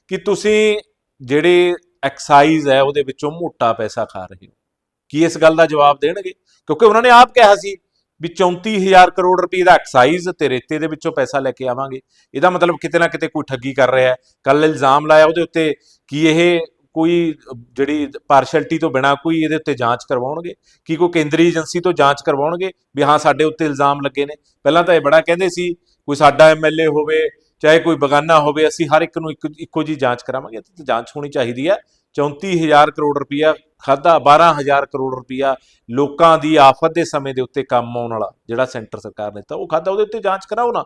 Speaker 1: ਕਿ ਤੁਸੀਂ ਜਿਹੜੇ ਐਕਸਾਈਜ਼ ਹੈ, ਉਹਦੇ ਵਿੱਚੋਂ ਮੋਟਾ ਪੈਸਾ ਖਾ ਰਹੇ ਹੋ। ਕੀ ਇਸ ਗੱਲ ਦਾ ਜਵਾਬ ਦੇਣਗੇ? ਕਿਉਂਕਿ ਉਹਨਾਂ ਨੇ ਆਪ ਕਿਹਾ ਸੀ ਵੀ 34000 ਕਰੋੜ ਰੁਪਏ ਦਾ ਐਕਸਾਈਜ਼ ਤੇ ਰੇਤੇ ਦੇ ਵਿੱਚੋਂ ਪੈਸਾ ਲੈ ਕੇ ਆਵਾਂਗੇ। ਇਹਦਾ ਮਤਲਬ ਕਿਤੇ ਨਾ ਕਿਤੇ ਕੋਈ ਠੱਗੀ ਕਰ ਰਿਹਾ ਹੈ। ਕੱਲ ਇਲਜ਼ਾਮ ਲਾਇਆ ਉਹਦੇ ਉੱਤੇ ਕੀ ਇਹ ਕੋਈ ਜਿਹੜੀ ਪਾਰਸ਼ੈਲਿਟੀ ਤੋਂ ਬਿਨਾ ਕੋਈ ਇਹਦੇ ਉੱਤੇ ਜਾਂਚ ਕਰਵਾਉਣਗੇ, ਕੀ ਕੋਈ ਕੇਂਦਰੀ ਏਜੰਸੀ ਤੋਂ ਜਾਂਚ ਕਰਵਾਉਣਗੇ, ਵੀ ਹਾਂ ਸਾਡੇ ਉੱਤੇ ਇਲਜ਼ਾਮ ਲੱਗੇ ਨੇ। ਪਹਿਲਾਂ ਤਾਂ ਇਹ ਬੜਾ ਕਹਿੰਦੇ ਸੀ, ਕੋਈ ਸਾਡਾ ਐਮਐਲਏ ਹੋਵੇ ਚਾਹੇ ਕੋਈ ਬਗਾਨਾ ਹੋਵੇ, ਅਸੀਂ ਹਰ ਇੱਕ ਨੂੰ ਇੱਕ, ਇੱਕੋ ਜੀ ਜਾਂਚ ਕਰਾਵਾਂਗੇ। ਇਹ ਤਾਂ ਜਾਂਚ ਹੋਣੀ ਚਾਹੀਦੀ ਹੈ। 34000 ਕਰੋੜ ਰੁਪਇਆ ਖਾਦਾ 12000 ਕਰੋੜ ਰੁਪਇਆ ਲੋਕਾਂ ਦੀ ਆਫਤ ਦੇ ਸਮੇਂ ਦੇ ਉੱਤੇ ਕੰਮ ਆਉਣ ਵਾਲਾ ਜਿਹੜਾ ਸੈਂਟਰ ਸਰਕਾਰ ਨੇ ਦਿੱਤਾ, ਉਹ ਖਾਦਾ ਉਹਦੇ ਉੱਤੇ ਜਾਂਚ ਕਰਾਓ ਨਾ।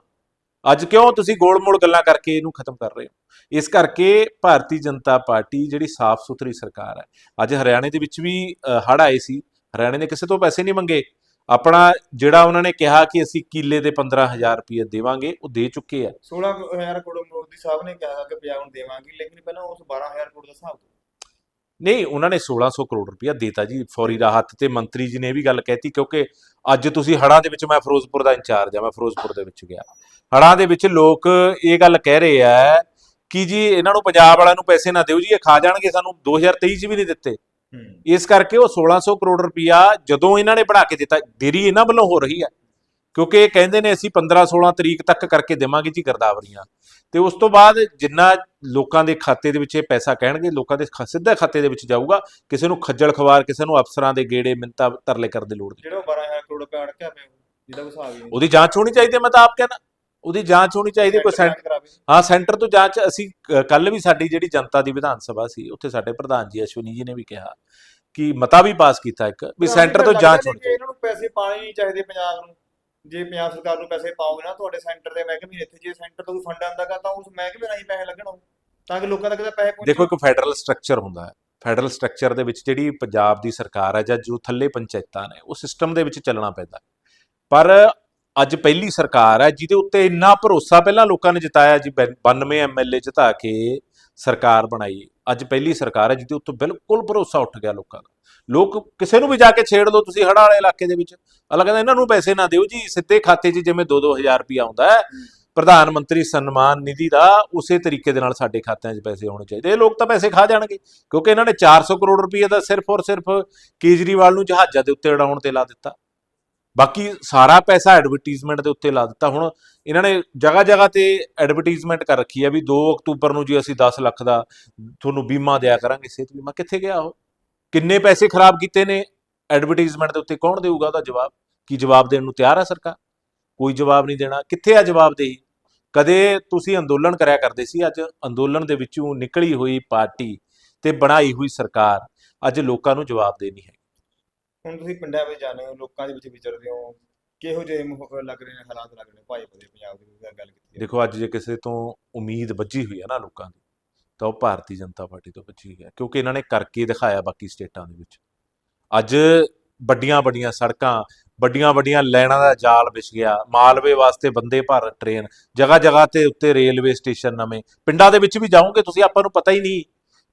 Speaker 1: ਅੱਜ ਕਿਉਂ ਤੁਸੀਂ ਗੋਲ-ਮੋਲ ਗੱਲਾਂ ਕਰਕੇ ਇਹਨੂੰ ਖਤਮ ਕਰ ਰਹੇ ਹੋ? ਇਸ ਕਰਕੇ ਭਾਰਤੀ ਜਨਤਾ ਪਾਰਟੀ ਜਿਹੜੀ ਸਾਫ਼ ਸੁਥਰੀ ਸਰਕਾਰ ਹੈ, ਅੱਜ ਹਰਿਆਣੇ ਦੇ ਵਿੱਚ ਵੀ ਹੜ ਆਏ ਸੀ। ਹਰਿਆਣੇ ਨੇ ਕਿਸੇ ਤੋਂ ਪੈਸੇ ਨਹੀਂ ਮੰਗੇ। ਆਪਣਾ ਜਿਹੜਾ ਉਹਨਾਂ ਨੇ ਕਿਹਾ ਕਿ ਅਸੀਂ ਕਿੱਲੇ ਦੇ 15000 ਰੁਪਏ ਦੇਵਾਂਗੇ ਉਹ ਦੇ ਚੁੱਕੇ ਆ।
Speaker 2: 16000 ਕਰੋੜ ਮੋਦੀ ਸਾਹਿਬ ਨੇ ਕਿਹਾ ਕਿ ਪੰਜਾਬ ਨੂੰ ਦੇਵਾਂਗੇ ਲੇਕਿਨ ਪਹਿਲਾਂ ਉਸ 12000 ਕਰੋੜ ਦਾ ਹਿਸਾਬ।
Speaker 1: ਨਹੀਂ ਉਹਨਾਂ ਨੇ 1600 ਕਰੋੜ ਰੁਪਇਆ ਦੇਤਾ ਜੀ ਫੌਰੀ ਰਾਹਤ ਤੇ ਮੰਤਰੀ ਜੀ ਨੇ ਇਹ ਵੀ ਗੱਲ ਕਹਿਤੀ ਕਿਉਂਕਿ ਅੱਜ ਤੁਸੀਂ ਹੜਾਂ ਦੇ ਵਿੱਚ ਮੈਂ ਫਿਰੋਜ਼ਪੁਰ ਦਾ ਇੰਚਾਰਜ ਆ ਮੈਂ ਫਿਰੋਜ਼ਪੁਰ ਦੇ ਵਿੱਚ ਗਿਆ। ਹੜਾਂ ਦੇ ਵਿੱਚ ਲੋਕ ਇਹ ਗੱਲ ਕਹਿ ਰਹੇ ਆ ਕਿ ਜੀ ਇਹਨਾਂ ਨੂੰ ਪੰਜਾਬ ਵਾਲਿਆਂ ਨੂੰ ਪੈਸੇ ਨਾ ਦਿਓ ਜੀ ਇਹ ਖਾ ਜਾਣਗੇ ਸਾਨੂੰ 2023 ਚ ਵੀ ਨਹੀਂ ਦਿੱਤੇ। ਇਸ ਕਰਕੇ ਉਹ 1600 ਕਰੋੜ ਰੁਪਇਆ ਜਦੋਂ ਇਹਨਾਂ ਨੇ ਬਣਾ ਕੇ ਦਿੱਤਾ ਦੇਰੀ ਇਹਨਾਂ ਵੱਲੋਂ ਹੋ ਰਹੀ ਹੈ। ਕਿਉਂਕਿ ਇਹ ਕਹਿੰਦੇ ਨੇ ਅਸੀਂ 15 16 ਤਰੀਕ ਤੱਕ ਕਰਕੇ ਦੇਵਾਂਗੇ ਜੀ ਗਰਦਾਵਰੀਆਂ। ਤੇ ਉਸ ਤੋਂ ਬਾਅਦ ਜਿੰਨਾ ਲੋਕਾਂ ਦੇ ਖਾਤੇ ਦੇ ਵਿੱਚ ਇਹ ਪੈਸਾ ਕਹਿਣਗੇ ਲੋਕਾਂ ਦੇ ਸਿੱਧਾ ਖਾਤੇ ਦੇ ਵਿੱਚ ਜਾਊਗਾ ਕਿਸੇ ਨੂੰ ਖੱਜਲ ਖਵਾਰ ਕਿਸੇ ਨੂੰ ਅਫਸਰਾਂ ਦੇ ਗੇੜੇ ਮਿੰਤਾ ਤਰਲੇ ਕਰਨ ਦੀ ਲੋੜ ਨਹੀਂ।
Speaker 2: ਜਿਹੜਾ 12000 ਕਰੋੜ ਰੁਪਏ ਅੜਕਿਆ ਪਿਆ ਜਿਹਦਾ ਹਿਸਾਬ ਹੀ
Speaker 1: ਉਹਦੀ ਜਾਂਚ ਹੋਣੀ ਚਾਹੀਦੀ ਮੈਂ ਤਾਂ ਆਪ ਕਹਿੰਦਾ ਉਹਦੀ ਜਾਂਚ ਹੋਣੀ ਚਾਹੀਦੀ ਕੋਈ ਸੈਂਟ
Speaker 2: ਜਾਂਚ ਕਰਾਵੇ।
Speaker 1: ਹਾਂ ਸੈਂਟਰ ਤੋਂ ਜਾਂਚ ਅਸੀਂ ਕੱਲ ਵੀ ਸਾਡੀ ਜਿਹੜੀ ਜਨਤਾ ਦੀ ਵਿਧਾਨ ਸਭਾ ਸੀ ਉੱਥੇ ਸਾਡੇ ਪ੍ਰਧਾਨ ਜੀ ਅਸ਼ਵਨੀ ਜੀ ਨੇ ਵੀ ਕਿਹਾ ਕਿ ਮਤਾ ਵੀ ਪਾਸ ਕੀਤਾ ਇੱਕ ਵੀ ਸੈਂਟਰ ਤੋਂ ਜਾਂਚ ਹੋਣੀ
Speaker 2: ਕਿ ਇਹਨਾਂ ਨੂੰ ਪੈਸੇ ਪਾਣੇ ਨਹੀਂ ਚਾਹੀਦੇ ਪੰਜਾਬ ਨੂੰ ਜੇ ਪੰਜਾਬ ਸਰਕਾਰ ਨੂੰ ਪੈਸੇ ਪਾਓਗੇ ਨਾ ਤੁਹਾਡੇ ਸੈਂਟਰ ਦੇ ਮਹਿਕਮੇ ਇੱਥੇ ਜੇ ਸੈਂਟਰ ਤੋਂ ਫੰਡ ਆਂਦਾਗਾ ਤਾਂ ਉਸ ਮਹਿਕਮੇ ਰਾਹੀਂ ਪੈਸੇ ਲੱਗਣ ਤਾਂ ਕਿ ਲੋਕਾਂ ਤੱਕ ਤਾਂ ਪੈਸੇ ਪਹੁੰਚਣ
Speaker 1: ਦੇਖੋ ਇੱਕ ਫੈਡਰਲ ਸਟਰਕਚਰ ਹੁੰਦਾ ਹੈ। ਫੈਡਰਲ ਸਟਰਕਚਰ ਦੇ ਵਿੱਚ ਜਿਹੜੀ ਪੰਜਾਬ ਦੀ ਸਰਕਾਰ ਹੈ ਜਾਂ ਜੋ ਥੱਲੇ ਪੰਚਾਇਤਾਂ ਨੇ ਉਹ ਸਿਸਟਮ ਦੇ ਵਿੱਚ ਚੱਲਣਾ ਪੈਂਦਾ। ਪਰ ਅੱਜ ਪਹਿਲੀ ਸਰਕਾਰ ਹੈ ਜਿਹਦੇ ਉੱਤੇ ਇੰਨਾ ਭਰੋਸਾ ਪਹਿਲਾਂ ਲੋਕਾਂ ਨੇ ਜਤਾਇਆ ਜੀ 92 ਐਮਐਲਏ ਜਿਤਾ ਕੇ ਸਰਕਾਰ ਬਣਾਈ। ਅੱਜ ਪਹਿਲੀ ਸਰਕਾਰ ਹੈ ਜਿਹਦੇ ਉੱਤੇ ਬਿਲਕੁਲ ਭਰੋਸਾ ਉੱਠ ਗਿਆ ਲੋਕਾਂ ਦਾ। ਲੋਕ ਕਿਸੇ ਨੂੰ ਵੀ ਜਾ ਕੇ ਛੇੜ ਲਓ ਤੁਸੀਂ ਹੜ੍ਹ ਵਾਲੇ ਇਲਾਕੇ ਦੇ ਵਿੱਚ। ਅਗਲਾ ਕਹਿੰਦਾ ਇਹਨਾਂ ਨੂੰ ਪੈਸੇ ਨਾ ਦਿਓ ਜੀ, ਸਿੱਧੇ ਖਾਤੇ 'ਚ ਜਿਵੇਂ 2-2000 ਰੁਪਇਆ ਆਉਂਦਾ ਹੈ, ਪ੍ਰਧਾਨ ਮੰਤਰੀ ਸਨਮਾਨ ਨਿਧੀ ਦਾ ਉਸੇ ਤਰੀਕੇ ਦੇ ਨਾਲ ਸਾਡੇ ਖਾਤਿਆਂ 'ਚ ਪੈਸੇ ਹੋਣੇ ਚਾਹੀਦੇ। ਇਹ ਲੋਕ ਤਾਂ ਪੈਸੇ ਖਾ ਜਾਣਗੇ, ਕਿਉਂਕਿ ਇਹਨਾਂ ਨੇ 400 ਕਰੋੜ ਰੁਪਏ ਦਾ ਸਿਰਫ ਔਰ ਸਿਰਫ ਕੇਜਰੀਵਾਲ ਨੂੰ ਜਹਾਜ਼ਾਂ ਦੇ ਉੱਤੇ ਉਡਾਉਣ ਤੇ ਲਾ ਦਿੱਤਾ। ਬਾਕੀ ਸਾਰਾ ਪੈਸਾ ਐਡਵਰਟਾਈਜ਼ਮੈਂਟ ਦੇ ਉੱਤੇ ਲਾ ਦਿੱਤਾ। ਹੁਣ ਇਹਨਾਂ ਨੇ ਜਗ੍ਹਾ ਜਗ੍ਹਾ ਤੇ ਐਡਵਰਟਾਈਜ਼ਮੈਂਟ ਕਰ ਰੱਖੀ ਹੈ ਵੀ 2 ਅਕਤੂਬਰ ਨੂੰ ਜੀ ਅਸੀਂ 10 ਲੱਖ ਦਾ ਤੁਹਾਨੂੰ ਬੀਮਾ ਦਿਆ ਕਰਾਂਗੇ, ਸਿਹਤ ਬੀਮਾ, ਕਿੱਥੇ ਗਿਆ ਉਹ? ਕਿੰਨੇ ਪੈਸੇ ਖਰਾਬ ਕੀਤੇ ਨੇ? ਐਡਵਰਟਾਈਜ਼ਮੈਂਟ ਦੇ ਉੱਤੇ ਕੌਣ ਦੇਊਗਾ ਉਹਦਾ ਜਵਾਬ? ਕੀ ਜਵਾਬ ਦੇਣ ਨੂੰ ਤਿਆਰ ਆ ਸਰਕਾਰ? ਕੋਈ ਜਵਾਬ ਨਹੀਂ ਦੇਣਾ। ਕਿੱਥੇ ਆ ਜਵਾਬ ਦੇਈ? ਕਦੇ ਤੁਸੀਂ ਅੰਦੋਲਨ ਕਰਿਆ ਕਰਦੇ ਸੀ, ਅੱਜ ਅੰਦੋਲਨ ਦੇ ਵਿੱਚੋਂ ਨਿਕਲੀ ਹੋਈ ਪਾਰਟੀ ਤੇ ਬਣਾਈ ਹੋਈ ਸਰਕਾਰ, ਅੱਜ ਲੋਕਾਂ ਨੂੰ ਜਵਾਬ ਦੇ ਨਹੀਂ ਹੈ।
Speaker 2: ਹੁਣ ਤੁਸੀਂ ਪਿੰਡਾਂ ਵਿੱਚ ਜਾਂਦੇ ਹੋ, ਲੋਕਾਂ ਦੇ ਵਿੱਚ ਵਿਚਰਦੇ ਹੋ, ਕਿਹੋ ਜਿਹੇ ਮਾਹੌਲ ਲੱਗ ਰਹੇ ਨੇ, ਹਾਲਾਤ ਲੱਗ ਰਹੇ ਨੇ ਭਾਜਪਾ ਦੇ ਪੰਜਾਬ ਦੀ ਗੱਲ ਕੀਤੀ ਹੈ।
Speaker 1: ਦੇਖੋ, ਅੱਜ ਜੇ ਕਿਸੇ ਤੋਂ ਉਮੀਦ ਵੱਜੀ ਹੋਈ ਹੈ ਨਾ ਲੋਕਾਂ ਦੀ, ਤਾਂ ਉਹ ਭਾਰਤੀ ਜਨਤਾ ਪਾਰਟੀ ਤੋਂ ਵੱਜੀ ਹੈ, ਕਿਉਂਕਿ ਇਹਨਾਂ ਨੇ ਕਰਕੇ ਦਿਖਾਇਆ ਬਾਕੀ ਸਟੇਟਾਂ ਦੇ ਵਿੱਚ। ਅੱਜ ਵੱਡੀਆਂ ਵੱਡੀਆਂ ਸੜਕਾਂ ਵੱਡੀਆਂ ਵੱਡੀਆਂ ਲਾਈਨਾਂ ਦਾ ਜਾਲ ਵਿਛ ਗਿਆ, ਮਾਲਵੇ ਵਾਸਤੇ ਬੰਦੇ ਭਾਰਤ ਟ੍ਰੇਨ ਜਗ੍ਹਾ ਜਗ੍ਹਾ ਤੇ ਉੱਤੇ ਰੇਲਵੇ ਸਟੇਸ਼ਨ ਨਵੇਂ। ਪਿੰਡਾਂ ਦੇ ਵਿੱਚ ਵੀ ਜਾਓਗੇ ਤੁਸੀਂ, ਆਪਾਂ ਨੂੰ ਪਤਾ ਹੀ ਨਹੀਂ।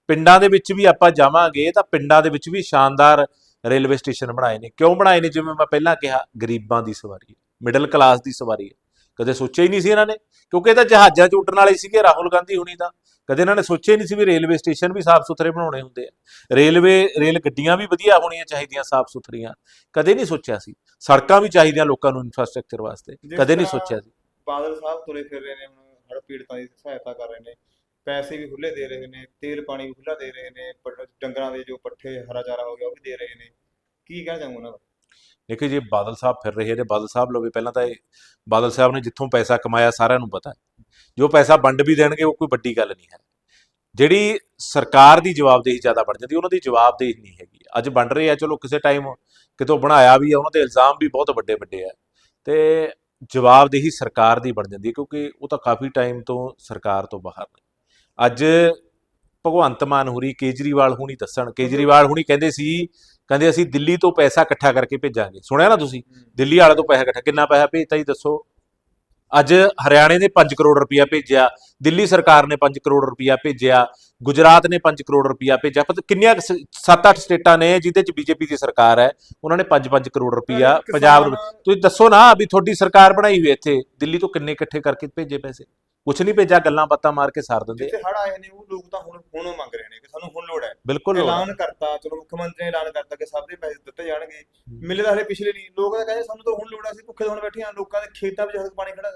Speaker 1: ਪਿੰਡਾਂ ਦੇ ਵਿੱਚ ਵੀ ਆਪਾਂ ਜਾਵਾਂਗੇ, ਤਾਂ ਪਿੰਡਾਂ ਦੇ ਵਿੱਚ ਵੀ ਸ਼ਾਨਦਾਰ ਰੇਲਵੇ ਸਟੇਸ਼ਨ ਬਣਾਏ ਨੇ। ਕਿਉਂ ਬਣਾਏ ਨੇ? ਜਿਵੇਂ ਮੈਂ ਪਹਿਲਾਂ ਕਿਹਾ ਗਰੀਬਾਂ ਦੀ ਸਵਾਰੀ ਹੈ ਮਿਡਲ ਕਲਾਸ ਦੀ ਸਵਾਰੀ ਹੈ। ਕਦੇ ਸੋਚਿਆ ਹੀ ਨਹੀਂ ਸੀ ਇਹਨਾਂ ਨੇ ਕਿਉਂਕਿ ਇਹ ਤਾਂ ਜਹਾਜ਼ਾਂ 'ਚ ਉੱਡਣ ਵਾਲੇ ਸੀਗੇ ਰਾਹੁਲ ਗਾਂਧੀ ਹੁਣੀ ਤਾਂ। ਕਦੇ ਇਹਨਾਂ ਨੇ ਸੋਚਿਆ ਹੀ ਨਹੀਂ ਸੀ ਵੀ ਰੇਲਵੇ ਸਟੇਸ਼ਨ ਵੀ ਸਾਫ਼ ਸੁਥਰੇ ਬਣਾਉਣੇ ਹੁੰਦੇ ਆ। ਰੇਲਵੇ ਰੇਲ ਗੱਡੀਆਂ ਵੀ ਵਧੀਆ ਹੋਣੀਆਂ ਚਾਹੀਦੀਆਂ ਸਾਫ਼ ਸੁਥਰੀਆਂ ਕਦੇ ਨਹੀਂ ਸੋਚਿਆ ਸੀ। ਸੜਕਾਂ ਵੀ ਚਾਹੀਦੀਆਂ ਲੋਕਾਂ ਨੂੰ ਇਨਫਰਾਸਟ੍ਰਕਚਰ ਵਾਸਤੇ। ਕਦੇ ਨਹੀਂ ਸੋਚਿਆ ਸੀ।
Speaker 2: ਬਾਦਲ ਸਾਹਿਬ ਤੁਰੇ ਫਿਰ ਰਹੇ ਨੇ ਹੜ੍ਹ ਪੀੜਤਾਂ ਦੀ ਸਹਾਇਤਾ ਕਰ ਰਹੇ ਨੇ। ਪੈਸੇ ਵੀ ਖੁੱਲੇ ਦੇ ਰਹੇ ਨੇ, ਤੇਲ ਪਾਣੀ ਵੀ ਖੁੱਲਾ ਦੇ ਰਹੇ ਨੇ ਪ- ਡੰਗਰਾਂ ਦੇ ਜੋ ਪੱਠੇ, ਹਰਾ ਚਾਰਾ ਹੋ ਗਿਆ, ਉਹ ਵੀ ਦੇ ਰਹੇ ਨੇ। ਕੀ ਕਹਿਣਾ ਚਾਹੂੰਗਾ ਉਹਨਾਂ ਦਾ?
Speaker 1: ਦੇਖੋ ਜੇ, ਬਾਦਲ ਸਾਹਿਬ ਫਿਰ ਰਹੇ ਨੇ। ਬਾਦਲ ਸਾਹਿਬ ਲੋਵੇ, ਪਹਿਲਾਂ ਤਾਂ ਇਹ, ਬਾਦਲ ਸਾਹਿਬ ਨੇ ਜਿੱਥੋਂ ਪੈਸਾ ਕਮਾਇਆ, ਸਾਰਿਆਂ ਨੂੰ ਪਤਾ ਹੈ। ਜੋ ਪੈਸਾ ਵੰਡ ਵੀ ਦੇਣਗੇ, ਉਹ ਕੋਈ ਵੱਡੀ ਗੱਲ ਨਹੀਂ ਹੈ। ਜਿਹੜੀ ਸਰਕਾਰ ਦੀ ਜਵਾਬਦੇਹੀ ਜ਼ਿਆਦਾ ਬਣ ਜਾਂਦੀ, ਉਹਨਾਂ ਦੀ ਜਵਾਬਦੇਹੀ ਨਹੀਂ ਹੈਗੀ। ਅੱਜ ਵੰਡ ਰਹੇ ਆ, ਚਲੋ ਕਿਸੇ ਟਾਈਮ ਕਿਤੋਂ ਬਣਾਇਆ ਵੀ ਆ, ਉਹਨਾਂ ਦੇ ਇਲਜ਼ਾਮ ਵੀ ਬਹੁਤ ਵੱਡੇ ਵੱਡੇ ਆ। ਤੇ ਜਵਾਬਦੇਹੀ ਸਰਕਾਰ ਦੀ ਬਣ ਜਾਂਦੀ ਹੈ, ਕਿਉਂਕਿ ਉਹ ਤਾਂ ਕਾਫੀ ਟਾਈਮ ਤੋਂ ਸਰਕਾਰ ਤੋਂ ਬਾਹਰ ਨੇ। ਅੱਜ ਭਗਵੰਤ ਮਾਨ ਹੁਰੀ ਕੇਜਰੀਵਾਲ ਹੁਣੀ ਦੱਸਣ ਕੇਜਰੀਵਾਲ ਹੁਣੀ ਕਹਿੰਦੇ ਸੀ ਕਹਿੰਦੇ ਅਸੀਂ ਦਿੱਲੀ ਤੋਂ ਪੈਸਾ ਇਕੱਠਾ ਕਰਕੇ ਭੇਜਾਂਗੇ। ਸੁਣਿਆ ਨਾ ਤੁਸੀਂ? ਦਿੱਲੀ ਵਾਲੇ ਤੋਂ ਪੈਸਾ ਇਕੱਠਾ ਕਿੰਨਾ ਪੈਸਾ ਭੇਜਤਾ ਜੀ ਦੱਸੋ? ਅੱਜ ਹਰਿਆਣੇ ਨੇ 5 ਕਰੋੜ ਰੁਪਇਆ ਭੇਜਿਆ ਦਿੱਲੀ ਸਰਕਾਰ ਨੇ 5 ਕਰੋੜ ਰੁਪਇਆ ਭੇਜਿਆ ਗੁਜਰਾਤ ਨੇ 5 ਕਰੋੜ ਰੁਪਇਆ ਭੇਜਿਆ। ਪਤਾ ਕਿੰਨੀਆਂ 7-8 ਸਟੇਟਾਂ ਨੇ ਜਿਹਦੇ ਚ ਬੀਜੇਪੀ ਦੀ ਸਰਕਾਰ ਹੈ ਉਹਨਾਂ ਨੇ 5-5 ਕਰੋੜ ਰੁਪਇਆ ਪੰਜਾਬ ਨੂੰ ਤੁਸੀਂ ਦੱਸੋ ਨਾ ਵੀ ਤੁਹਾਡੀ ਸਰਕਾਰ ਬਣਾਈ ਹੋਈ ਇੱਥੇ ਦਿੱਲੀ ਤੋਂ ਕਿੰਨੇ ਇਕੱਠੇ ਕਰਕੇ ਭੇਜੇ ਪੈਸੇ? ਕੁਛ ਨਹੀਂ ਭੇਜਿਆ ਗੱਲਾਂ ਬਾਤਾਂ ਮਾਰ ਕੇ ਸਾਰ ਦਿੰਦੇ ਆ।
Speaker 2: ਜਿੱਥੇ ਹੜ ਆਏ ਨੇ ਉਹ ਲੋਕ ਤਾਂ ਹੁਣ ਹੁਣ ਮੰਗ ਰਹੇ ਨੇ ਕਿ ਸਾਨੂੰ ਹੁਣ ਲੋੜ ਹੈ।
Speaker 1: ਬਿਲਕੁਲ।
Speaker 2: ਐਲਾਨ ਕਰਤਾ ਚਲੋ ਮੁੱਖ ਮੰਤਰੀ ਨੇ ਐਲਾਨ ਕਰਤਾ ਕਿ ਸਭ ਦੇ ਪੈਸੇ ਦਿੱਤੇ ਜਾਣਗੇ। ਮਿਲੇ ਤਾਂ ਹਲੇ ਪਿਛਲੇ ਨਹੀਂ। ਲੋਕ ਤਾਂ ਕਹਿੰਦੇ ਸਾਨੂੰ ਤਾਂ ਹੁਣ ਲੋੜ ਹੈ ਅਸੀਂ ਭੁੱਖੇ ਹੁਣ ਬੈਠੇ ਹਾਂ। ਲੋਕਾਂ ਦੇ ਖੇਤਾਂ ਵਿੱਚ ਹਜੇ ਤੱਕ ਪਾਣੀ ਖੜਾ